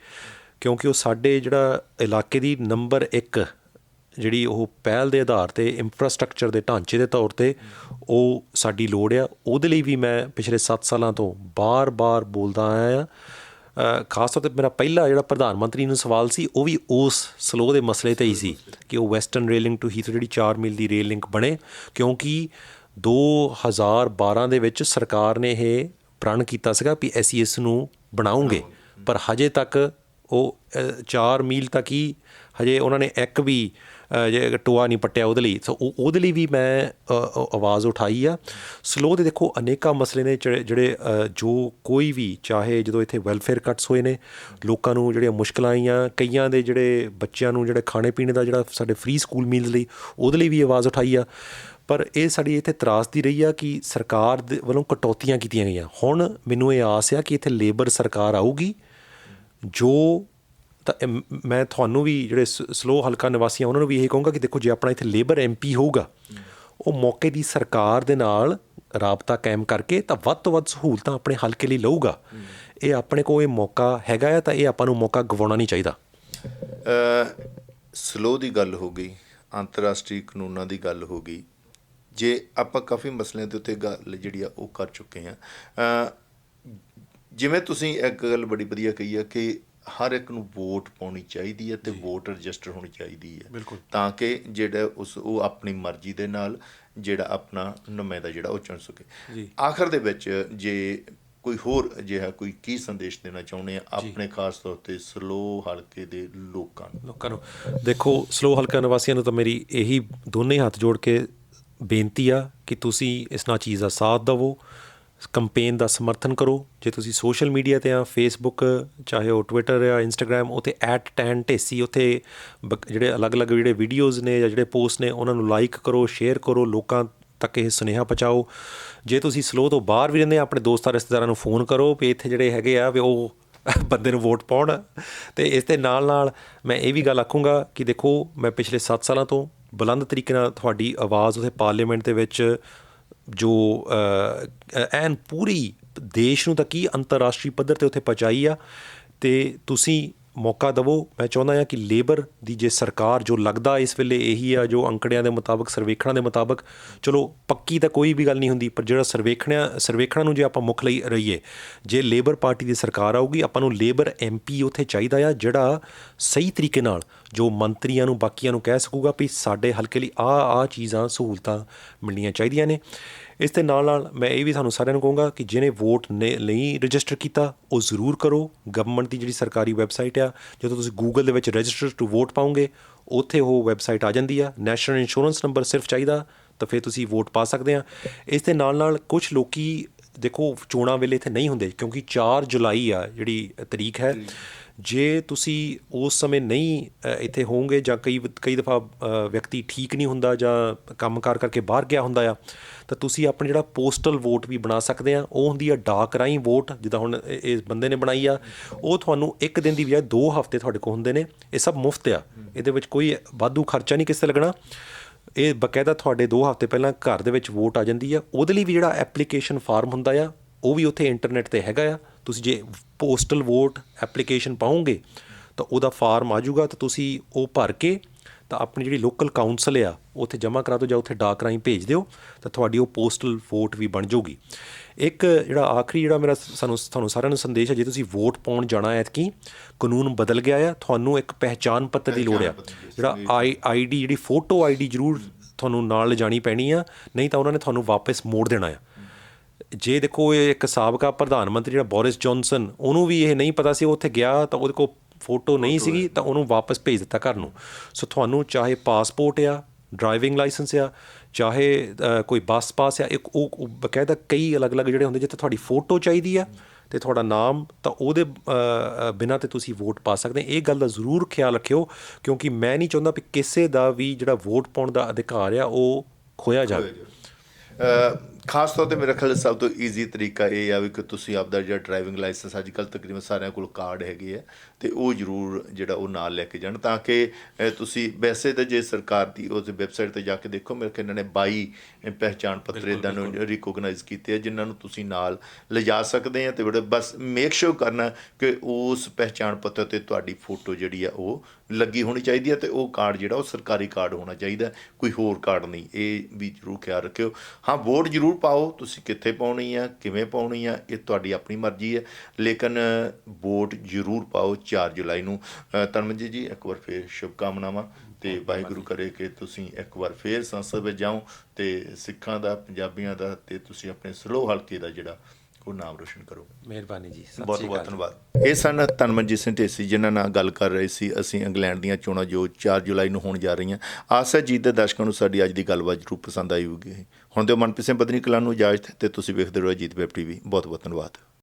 ਕਿਉਂਕਿ ਉਹ ਸਾਡੇ ਜਿਹੜਾ ਇਲਾਕੇ ਦੀ ਨੰਬਰ 1 ਜਿਹੜੀ ਉਹ ਪਹਿਲ ਦੇ ਆਧਾਰ ਤੇ ਇਨਫਰਾਸਟ੍ਰਕਚਰ ਦੇ ਢਾਂਚੇ ਦੇ ਤੌਰ ਤੇ ਉਹ ਸਾਡੀ ਲੋੜ ਆ। ਉਹਦੇ ਲਈ ਵੀ ਮੈਂ ਪਿਛਲੇ 7 ਸਾਲਾਂ ਤੋਂ ਬਾਰ-ਬਾਰ ਬੋਲਦਾ ਆਇਆ। ਖਾਸ ਤੌਰ ਤੇ ਮੇਰਾ ਪਹਿਲਾ ਜਿਹੜਾ ਪ੍ਰਧਾਨ ਮੰਤਰੀ ਨੂੰ ਸਵਾਲ ਸੀ, ਉਹ ਵੀ ਉਸ ਸਲੋ ਦੇ ਮਸਲੇ ਤੇ ਹੀ ਸੀ ਕਿ ਉਹ ਵੈਸਟਰਨ ਰੇਲਿੰਗ ਟੂ ਹੀਥਰੋ ਜਿਹੜੀ 4 ਮੀਲ ਦੀ ਰੇਲ ਲਿੰਕ ਬਣੇ। ਕਿਉਂਕਿ 2012 ਦੇ ਵਿੱਚ ਸਰਕਾਰ ਨੇ ਇਹ ਪ੍ਰਣ ਕੀਤਾ ਸੀਗਾ ਵੀ ਅਸੀਂ ਇਸ ਨੂੰ ਬਣਾਉਂਗੇ। ਪਰ ਹਜੇ ਤੱਕ ਉਹ 4 ਮੀਲ ਤੱਕ ਹੀ ਹਜੇ ਉਹਨਾਂ ਨੇ ਇੱਕ ਵੀ ਜੇ ਟੋਆ ਨਹੀਂ ਪੱਟਿਆ ਉਹਦੇ ਲਈ ਸੋ ਉਹਦੇ ਲਈ ਵੀ ਮੈਂ ਆਵਾਜ਼ ਉਠਾਈ ਆ। ਸਲੋ ਦੇ ਦੇਖੋ ਅਨੇਕਾਂ ਮਸਲੇ ਨੇ ਜਿਹੜੇ ਜਿਹੜੇ, ਜੋ ਕੋਈ ਵੀ ਚਾਹੇ ਜਦੋਂ ਇੱਥੇ ਵੈਲਫੇਅਰ ਕੱਟਸ ਹੋਏ ਨੇ ਲੋਕਾਂ ਨੂੰ ਜਿਹੜੀਆਂ ਮੁਸ਼ਕਲਾਂ ਆਈਆਂ ਕਈਆਂ ਦੇ ਜਿਹੜੇ ਬੱਚਿਆਂ ਨੂੰ ਜਿਹੜੇ ਖਾਣੇ ਪੀਣੇ ਦਾ ਜਿਹੜਾ ਸਾਡੇ ਫ੍ਰੀ ਸਕੂਲ ਮੀਲ ਲਈ ਉਹਦੇ ਲਈ ਵੀ ਆਵਾਜ਼ ਉਠਾਈ ਆ। ਪਰ ਇਹ ਸਾਡੀ ਇੱਥੇ ਤਰਾਸਦੀ ਰਹੀ ਆ ਕਿ ਸਰਕਾਰ ਦੇ ਵੱਲੋਂ ਕਟੌਤੀਆਂ ਕੀਤੀਆਂ ਗਈਆਂ। ਹੁਣ ਮੈਨੂੰ ਇਹ ਆਸ ਆ ਕਿ ਇੱਥੇ ਲੇਬਰ ਸਰਕਾਰ ਆਊਗੀ ਜੋ ਤਾਂ ਇਹ ਮੈਂ ਤੁਹਾਨੂੰ ਵੀ ਜਿਹੜੇ ਸਲੋ ਹਲਕਾ ਨਿਵਾਸੀ ਆ, ਉਹਨਾਂ ਨੂੰ ਵੀ ਇਹ ਕਹੂੰਗਾ ਕਿ ਦੇਖੋ, ਜੇ ਆਪਣਾ ਇੱਥੇ ਲੇਬਰ ਐਮਪੀ ਹੋਊਗਾ, ਉਹ ਮੌਕੇ ਦੀ ਸਰਕਾਰ ਦੇ ਨਾਲ ਰਾਬਤਾ ਕਾਇਮ ਕਰਕੇ ਤਾਂ ਵੱਧ ਤੋਂ ਵੱਧ ਸਹੂਲਤਾਂ ਆਪਣੇ ਹਲਕੇ ਲਈ ਲਊਗਾ। ਇਹ ਆਪਣੇ ਕੋਲ ਇਹ ਮੌਕਾ ਹੈਗਾ ਆ, ਤਾਂ ਇਹ ਆਪਾਂ ਨੂੰ ਮੌਕਾ ਗਵਾਉਣਾ ਨਹੀਂ ਚਾਹੀਦਾ। ਸਲੋ ਦੀ ਗੱਲ ਹੋ ਗਈ, ਅੰਤਰਰਾਸ਼ਟਰੀ ਕਾਨੂੰਨਾਂ ਦੀ ਗੱਲ ਹੋ ਗਈ। ਜੇ ਆਪਾਂ ਕਾਫੀ ਮਸਲਿਆਂ ਦੇ ਉੱਤੇ ਗੱਲ ਜਿਹੜੀ ਆ, ਉਹ ਕਰ ਚੁੱਕੇ ਆ। ਜਿਵੇਂ ਤੁਸੀਂ ਇੱਕ ਗੱਲ ਬੜੀ ਵਧੀਆ ਕਹੀ ਆ ਕਿ ਹਰ ਇੱਕ ਨੂੰ ਵੋਟ ਪਾਉਣੀ ਚਾਹੀਦੀ ਹੈ ਤੇ ਵੋਟ ਰਜਿਸਟਰ ਹੋਣੀ ਚਾਹੀਦੀ ਹੈ। ਤਾਂ ਕਿ ਜਿਹੜਾ ਉਸ ਉਹ ਆਪਣੀ ਮਰਜ਼ੀ ਦੇ ਨਾਲ ਜਿਹੜਾ ਆਪਣਾ ਨੁਮਾਇੰਦਾ ਜਿਹੜਾ ਉਹ ਚੁਣ ਸਕੇ। ਆਖਰ ਦੇ ਵਿੱਚ ਜੇ ਕੋਈ ਹੋਰ ਅਜਿਹਾ ਕੋਈ ਕੀ ਸੰਦੇਸ਼ ਦੇਣਾ ਚਾਹੁੰਦੇ ਆ ਆਪਣੇ ਖਾਸ ਤੌਰ ਤੇ ਸਲੋ ਹਲਕੇ ਦੇ ਲੋਕਾਂ ਨੂੰ। ਲੋਕਾਂ ਨੂੰ। ਦੇਖੋ ਸਲੋ ਹਲਕਾ ਨਿਵਾਸੀਆਂ ਨੂੰ ਤਾਂ ਮੇਰੀ ਇਹੀ ਦੋਨੇ ਹੱਥ ਜੋੜ ਕੇ ਬੇਨਤੀ ਆ ਕਿ ਤੁਸੀਂ ਇਸ ਨਾਲ ਚੀਜ਼ ਦਾ ਸਾਥ ਦਿਵੋ। ਕੰਪੇਨ ਦਾ ਸਮਰਥਨ ਕਰੋ। ਜੇ ਤੁਸੀਂ ਸੋਸ਼ਲ ਮੀਡੀਆ ਤੇ ਆ ਫੇਸਬੁੱਕ ਚਾਹੇ ਉਹ ਟਵਿੱਟਰ ਜਾਂ ਇੰਸਟਾਗ੍ਰam ਉਤੇ @tan ਢੇਸੀ ਉਤੇ ਬਕ- ਜਿਹੜੇ ਅਲੱਗ-ਅਲੱਗ ਜਿਹੜੇ ਵੀਡੀਓਜ਼ ਨੇ ਜਾਂ ਜਿਹੜੇ ਪੋਸਟ ਨੇ, ਉਹਨਾਂ ਨੂੰ ਲਾਈਕ ਕਰੋ ਸ਼ੇਅਰ ਕਰੋ, ਲੋਕਾਂ ਤੱਕ ਇਹ ਸੁਨੇਹਾ ਪਹੁੰਚਾਓ। ਜੇ ਤੁਸੀਂ ਸਲੋ ਤੋਂ ਬਾਹਰ ਵੀ ਰਹਿੰਦੇ ਆ, ਆਪਣੇ ਦੋਸਤਾਂ, ਰਿਸ਼ਤੇਦਾਰਾਂ ਨੂੰ ਫੋਨ ਕਰੋ ਵੀ ਇੱਥੇ ਜਿਹੜੇ ਹੈਗੇ ਆ, ਵੀ ਉਹ *laughs* ਬੰਦੇ ਨੂੰ ਵੋਟ ਪਾਉਣ। ਤੇ ਇਸ ਦੇ ਨਾਲ ਨਾਲ ਮੈਂ ਇਹ ਵੀ ਗੱਲ ਆਖੂੰਗਾ ਕਿ ਦੇਖੋ, ਮੈਂ ਪਿਛਲੇ 7 ਸਾਲਾਂ ਤੋਂ ਬੁਲੰਦ ਤਰੀਕੇ ਨਾਲ ਤੁਹਾਡੀ ਆਵਾਜ਼ ਉਥੇ ਪਾਰਲੀਮੈਂਟ ਦੇ ਵਿੱਚ ਜੋ ਐਨ ਪੂਰੀ ਦੇਸ਼ ਨੂੰ ਤਾਂ ਕੀ ਅੰਤਰਰਾਸ਼ਟਰੀ ਪੱਧਰ ਤੇ ਉੱਥੇ ਪਹੁੰਚਾਈ ਆ, ਤੇ ਤੁਸੀਂ ਮੌਕਾ ਦਿਵੋ। ਮੈਂ ਚਾਹੁੰਦਾ ਹਾਂ ਕਿ ਲੇਬਰ ਦੀ ਜੇ ਸਰਕਾਰ ਜੋ ਲੱਗਦਾ ਇਸ ਵੇਲੇ ਇਹੀ ਆ, ਜੋ ਅੰਕੜਿਆਂ ਦੇ ਮੁਤਾਬਕ, ਸਰਵੇਖਣਾਂ ਦੇ ਮੁਤਾਬਕ, ਚਲੋ ਪੱਕੀ ਤਾਂ ਕੋਈ ਵੀ ਗੱਲ ਨਹੀਂ ਹੁੰਦੀ, ਪਰ ਜਿਹੜਾ ਸਰਵੇਖਣਿਆਂ, ਸਰਵੇਖਣਾਂ ਨੂੰ ਜੇ ਆਪਾਂ ਮੁੱਖ ਲਈ ਰਹੀਏ, ਜੇ ਲੇਬਰ ਪਾਰਟੀ ਦੀ ਸਰਕਾਰ ਆਊਗੀ, ਆਪਾਂ ਨੂੰ ਲੇਬਰ ਐਮਪੀ ਉੱਥੇ ਚਾਹੀਦਾ ਆ, ਜਿਹੜਾ ਸਹੀ ਤਰੀਕੇ ਨਾਲ ਜੋ ਮੰਤਰੀਆਂ ਨੂੰ, ਬਾਕੀਆਂ ਨੂੰ ਕਹਿ ਸਕੂਗਾ ਵੀ ਸਾਡੇ ਹਲਕੇ ਲਈ ਆ ਆ ਚੀਜ਼ਾਂ, ਸਹੂਲਤਾਂ ਮਿਲਣੀਆਂ ਚਾਹੀਦੀਆਂ ਨੇ। ਇਸ ਦੇ ਨਾਲ ਨਾਲ ਮੈਂ ਇਹ ਵੀ ਤੁਹਾਨੂੰ ਸਾਰਿਆਂ ਨੂੰ ਕਹੂੰਗਾ ਕਿ ਜਿਹਨੇ ਵੋਟ ਨੇ ਲਈ ਰਜਿਸਟਰ ਕੀਤਾ, ਉਹ ਜ਼ਰੂਰ ਕਰੋ। ਗਵਰਨਮੈਂਟ ਦੀ ਜਿਹੜੀ ਸਰਕਾਰੀ ਵੈਬਸਾਈਟ ਆ, ਜਦੋਂ ਤੁਸੀਂ ਗੂਗਲ ਦੇ ਵਿੱਚ ਰਜਿਸਟਰ ਟੂ ਵੋਟ ਪਾਉਂਗੇ ਉੱਥੇ ਉਹ ਵੈਬਸਾਈਟ ਆ ਜਾਂਦੀ ਆ। ਨੈਸ਼ਨਲ ਇੰਸ਼ੋਰੈਂਸ ਨੰਬਰ ਸਿਰਫ ਚਾਹੀਦਾ, ਤਾਂ ਫਿਰ ਤੁਸੀਂ ਵੋਟ ਪਾ ਸਕਦੇ ਆ। ਇਸ ਦੇ ਨਾਲ ਨਾਲ ਕੁਝ ਲੋਕੀ ਦੇਖੋ, ਚੋਣਾਂ ਵੇਲੇ ਇੱਥੇ ਨਹੀਂ ਹੁੰਦੇ, ਕਿਉਂਕਿ 4 ਜੁਲਾਈ ਆ ਜਿਹੜੀ ਤਰੀਕ ਹੈ। ਜੇ ਤੁਸੀਂ ਉਸ ਸਮੇਂ ਨਹੀਂ ਇੱਥੇ ਹੋਵੋਗੇ ਜਾਂ ਕਈ ਕਈ ਦਫਾ ਵਿਅਕਤੀ ਠੀਕ ਨਹੀਂ ਹੁੰਦਾ ਜਾਂ ਕੰਮਕਾਰ ਕਰਕੇ ਬਾਹਰ ਗਿਆ ਹੁੰਦਾ ਆ, ਤਾਂ ਤੁਸੀਂ ਆਪਣਾ ਜਿਹੜਾ ਪੋਸਟਲ ਵੋਟ ਵੀ ਬਣਾ ਸਕਦੇ ਆ। ਉਹ ਹੁੰਦੀ ਆ ਡਾਕ ਰਾਹੀਂ ਵੋਟ, ਜਿੱਦਾਂ ਹੁਣ ਇਸ ਬੰਦੇ ਨੇ ਬਣਾਈ ਆ। ਉਹ ਤੁਹਾਨੂੰ ਇੱਕ ਦਿਨ ਦੀ ਬਜਾਏ 2 ਹਫ਼ਤੇ ਤੁਹਾਡੇ ਕੋਲ ਹੁੰਦੇ ਨੇ। ਇਹ ਸਭ ਮੁਫਤ ਆ। ਇਹਦੇ ਵਿੱਚ ਕੋਈ ਵਾਧੂ ਖਰਚਾ ਨਹੀਂ ਕਿਸੇ ਤੇ ਲੱਗਣਾ। ਇਹ ਬਕਾਇਦਾ ਤੁਹਾਡੇ 2 ਹਫ਼ਤੇ ਪਹਿਲਾਂ ਘਰ ਦੇ ਵਿੱਚ ਵੋਟ ਆ ਜਾਂਦੀ ਆ। ਉਹਦੇ ਲਈ ਵੀ ਜਿਹੜਾ ਐਪਲੀਕੇਸ਼ਨ ਫਾਰਮ ਹੁੰਦਾ ਆ, ਉਹ ਵੀ ਉੱਥੇ ਇੰਟਰਨੈਟ ਤੇ ਹੈਗਾ ਆ। ਤੁਸੀਂ ਜੇ ਪੋਸਟਲ ਵੋਟ ਐਪਲੀਕੇਸ਼ਨ ਪਾਓਗੇ ਤਾਂ ਉਹਦਾ ਫਾਰਮ ਆ ਜਾਊਗਾ ਤਾਂ ਤੁਸੀਂ ਉਹ ਭਰ ਕੇ ਤਾਂ ਆਪਣੀ ਜਿਹੜੀ ਲੋਕਲ ਕਾਉਂਸਲ ਆ ਉੱਥੇ ਜਮ੍ਹਾਂ ਕਰਾ ਦਿਓ ਜਾਂ ਉੱਥੇ ਡਾਕ ਰਾਹੀਂ ਭੇਜ ਦਿਓ ਤਾਂ ਤੁਹਾਡੀ ਉਹ ਪੋਸਟਲ ਵੋਟ ਵੀ ਬਣ ਜਾਊਗੀ। ਇੱਕ ਜਿਹੜਾ ਆਖਰੀ ਜਿਹੜਾ ਮੇਰਾ ਸਾਨੂੰ ਤੁਹਾਨੂੰ ਸਾਰਿਆਂ ਨੂੰ ਸੰਦੇਸ਼ ਹੈ ਜੇ ਤੁਸੀਂ ਵੋਟ ਪਾਉਣ ਜਾਣਾ ਹੈ ਕਿ ਕਾਨੂੰਨ ਬਦਲ ਗਿਆ ਆ ਤੁਹਾਨੂੰ ਇੱਕ ਪਹਿਚਾਣ ਪੱਤਰ ਦੀ ਲੋੜ ਆ। ਜਿਹੜਾ ਆਈ ਆਈਡੀ ਜਿਹੜੀ ਫੋਟੋ ਆਈਡੀ ਜ਼ਰੂਰ ਤੁਹਾਨੂੰ ਨਾਲ ਲਿਜਾਣੀ ਪੈਣੀ ਆ ਨਹੀਂ ਤਾਂ ਉਹਨਾਂ ਨੇ ਤੁਹਾਨੂੰ ਵਾਪਸ ਮੋੜ ਦੇਣਾ ਆ। ਜੇ ਦੇਖੋ ਇਹ ਇੱਕ ਸਾਬਕਾ ਪ੍ਰਧਾਨ ਮੰਤਰੀ ਜਿਹੜਾ ਬੋਰਿਸ ਜੌਨਸਨ ਉਹਨੂੰ ਵੀ ਇਹ ਨਹੀਂ ਪਤਾ ਸੀ ਉਹ ਉੱਥੇ ਗਿਆ ਤਾਂ ਉਹਦੇ ਕੋਲ ਫੋਟੋ ਨਹੀਂ ਸੀਗੀ ਤਾਂ ਉਹਨੂੰ ਵਾਪਸ ਭੇਜ ਦਿੱਤਾ ਘਰ ਨੂੰ। ਸੋ ਤੁਹਾਨੂੰ ਚਾਹੇ ਪਾਸਪੋਰਟ ਆ ਡਰਾਈਵਿੰਗ ਲਾਇਸੈਂਸ ਆ ਚਾਹੇ ਕੋਈ ਬੱਸ ਪਾਸ ਆ ਇੱਕ ਉਹ ਬਕਾਇਦਾ ਕਈ ਅਲੱਗ-ਅਲੱਗ ਜਿਹੜੇ ਹੁੰਦੇ ਜਿੱਥੇ ਤੁਹਾਡੀ ਫੋਟੋ ਚਾਹੀਦੀ ਆ ਤੇ ਤੁਹਾਡਾ ਨਾਮ ਤਾਂ ਉਹਦੇ ਬਿਨਾਂ ਤੇ ਤੁਸੀਂ ਵੋਟ ਪਾ ਸਕਦੇ। ਇਹ ਗੱਲ ਦਾ ਜ਼ਰੂਰ ਖਿਆਲ ਰੱਖਿਓ ਕਿਉਂਕਿ ਮੈਂ ਨਹੀਂ ਚਾਹੁੰਦਾ ਵੀ ਕਿਸੇ ਦਾ ਵੀ ਜਿਹੜਾ ਵੋਟ ਪਾਉਣ ਦਾ ਅਧਿਕਾਰ ਆ ਉਹ ਖੋਇਆ ਜਾਵੇ। ਖਾਸ ਤੌਰ ਤੇ ਮੇਰੇ ਖਿਆਲ ਸਭ ਤੋਂ ਈਜ਼ੀ ਤਰੀਕਾ ਇਹ ਆ ਵੀ ਕਿ ਤੁਸੀਂ ਆਪਦਾ ਜਿਹੜਾ ਡਰਾਈਵਿੰਗ ਲਾਇਸੈਂਸ ਅੱਜ ਕੱਲ੍ਹ ਤਕਰੀਬਨ ਸਾਰਿਆਂ ਕੋਲ ਕਾਰਡ ਹੈਗੇ ਆ ਤੇ ਉਹ ਜ਼ਰੂਰ ਜਿਹੜਾ ਉਹ ਨਾਲ ਲੈ ਕੇ ਜਾਣ ਤਾਂ ਕਿ ਤੁਸੀਂ ਵੈਸੇ ਤਾਂ ਜੇ ਸਰਕਾਰ ਦੀ ਉਸ ਵੈਬਸਾਈਟ ਤੇ ਜਾ ਕੇ ਦੇਖੋ ਮੇਰੇ ਖਿਆਲ ਇਹਨਾਂ ਨੇ 22 ਪਹਿਚਾਣ ਪੱਤਰ ਇਦਾਂ ਨੂੰ ਰਿਕੋਗਨਾਈਜ਼ ਕੀਤੇ ਆ ਜਿਨ੍ਹਾਂ ਨੂੰ ਤੁਸੀਂ ਨਾਲ ਲਿਜਾ ਸਕਦੇ ਆ ਤੇ ਬੜਾ ਬਸ ਮੇਕ ਸ਼ੋਰ ਕਰਨਾ ਕਿ ਉਸ ਪਹਿਚਾਣ ਪੱਤਰ ਤੇ ਤੁਹਾਡੀ ਫੋਟੋ ਜਿਹੜੀ ਆ ਉਹ ਲੱਗੀ ਹੋਣੀ ਚਾਹੀਦੀ ਹੈ ਤੇ ਉਹ ਕਾਰਡ ਜਿਹੜਾ ਉਹ ਸਰਕਾਰੀ ਕਾਰਡ ਹੋਣਾ ਚਾਹੀਦਾ ਕੋਈ ਹੋਰ ਕਾਰਡ ਨਹੀਂ ਇਹ ਵੀ ਜ਼ਰੂਰ ਖਿਆਲ ਰੱਖਿਓ। ਹਾਂ ਵੋਟ ਜ਼ਰੂਰ ਪਾਓ ਤੁਸੀਂ ਕਿੱਥੇ ਪਾਉਣੀ ਆ ਕਿਵੇਂ ਪਾਉਣੀ ਆ ਇਹ ਤੁਹਾਡੀ ਆਪਣੀ ਮਰਜ਼ੀ ਹੈ। ਲੇਕਿਨ ਵੋਟ ਜ਼ਰੂਰ ਪਾਓ 4 ਜੁਲਾਈ ਨੂੰ। ਅ, ਧਰਮਜੀਤ ਜੀ ਇੱਕ ਵਾਰ ਫੇਰ ਸ਼ੁਭ ਕਾਮਨਾਵਾਂ ਤੇ ਵਾਹਿਗੁਰੂ ਕਰੇ ਕਿ ਤੁਸੀਂ ਇੱਕ ਵਾਰ ਫੇਰ ਸੰਸਦ ਵਿੱਚ ਜਾਓ ਤੇ ਸਿੱਖਾਂ ਦਾ ਪੰਜਾਬੀਆਂ ਦਾ ਤੇ ਤੁਸੀਂ ਆਪਣੇ ਸਲੋ ਹਲਕੇ ਦਾ ਜਿਹੜਾ ਉਹ ਨਾਮ ਰੋਸ਼ਨ ਕਰੋ। ਮਿਹਰਬਾਨੀ ਜੀ ਸਤਿ ਬਹੁਤ ਬਹੁਤ ਧੰਨਵਾਦ। ਇਹ ਸਨ ਤਨਮਨਜੀਤ ਸਿੰਘ ਢੇਸੀ ਜਿਨ੍ਹਾਂ ਨਾਲ ਗੱਲ ਕਰ ਰਹੇ ਸੀ। ਅਸੀਂ ਇੰਗਲੈਂਡ ਦੀਆਂ ਚੋਣਾਂ ਜੋ 4 ਜੁਲਾਈ ਨੂੰ ਹੋਣ ਜਾ ਰਹੀਆਂ। ਆਸ ਹੈ ਜੀਤ ਦੇ ਦਰਸ਼ਕਾਂ ਨੂੰ ਸਾਡੀ ਅੱਜ ਦੀ ਗੱਲਬਾਤ ਜ਼ਰੂਰ ਪਸੰਦ ਆਈ ਹੋਊਗੀ ਹੁਣ ਦਿਓ ਮਨਪ੍ਰੀਤ ਸਿੰਘ ਬਦਨੀ ਕਲਾਂ ਨੂੰ ਇਜਾਜ਼ਤ ਹੈ ਤੇ ਤੁਸੀਂ ਵੇਖਦੇ ਰਹੋ ਅਜੀਤ ਵੈਬ ਟੀਵੀ। ਬਹੁਤ ਬਹੁਤ ਧੰਨਵਾਦ।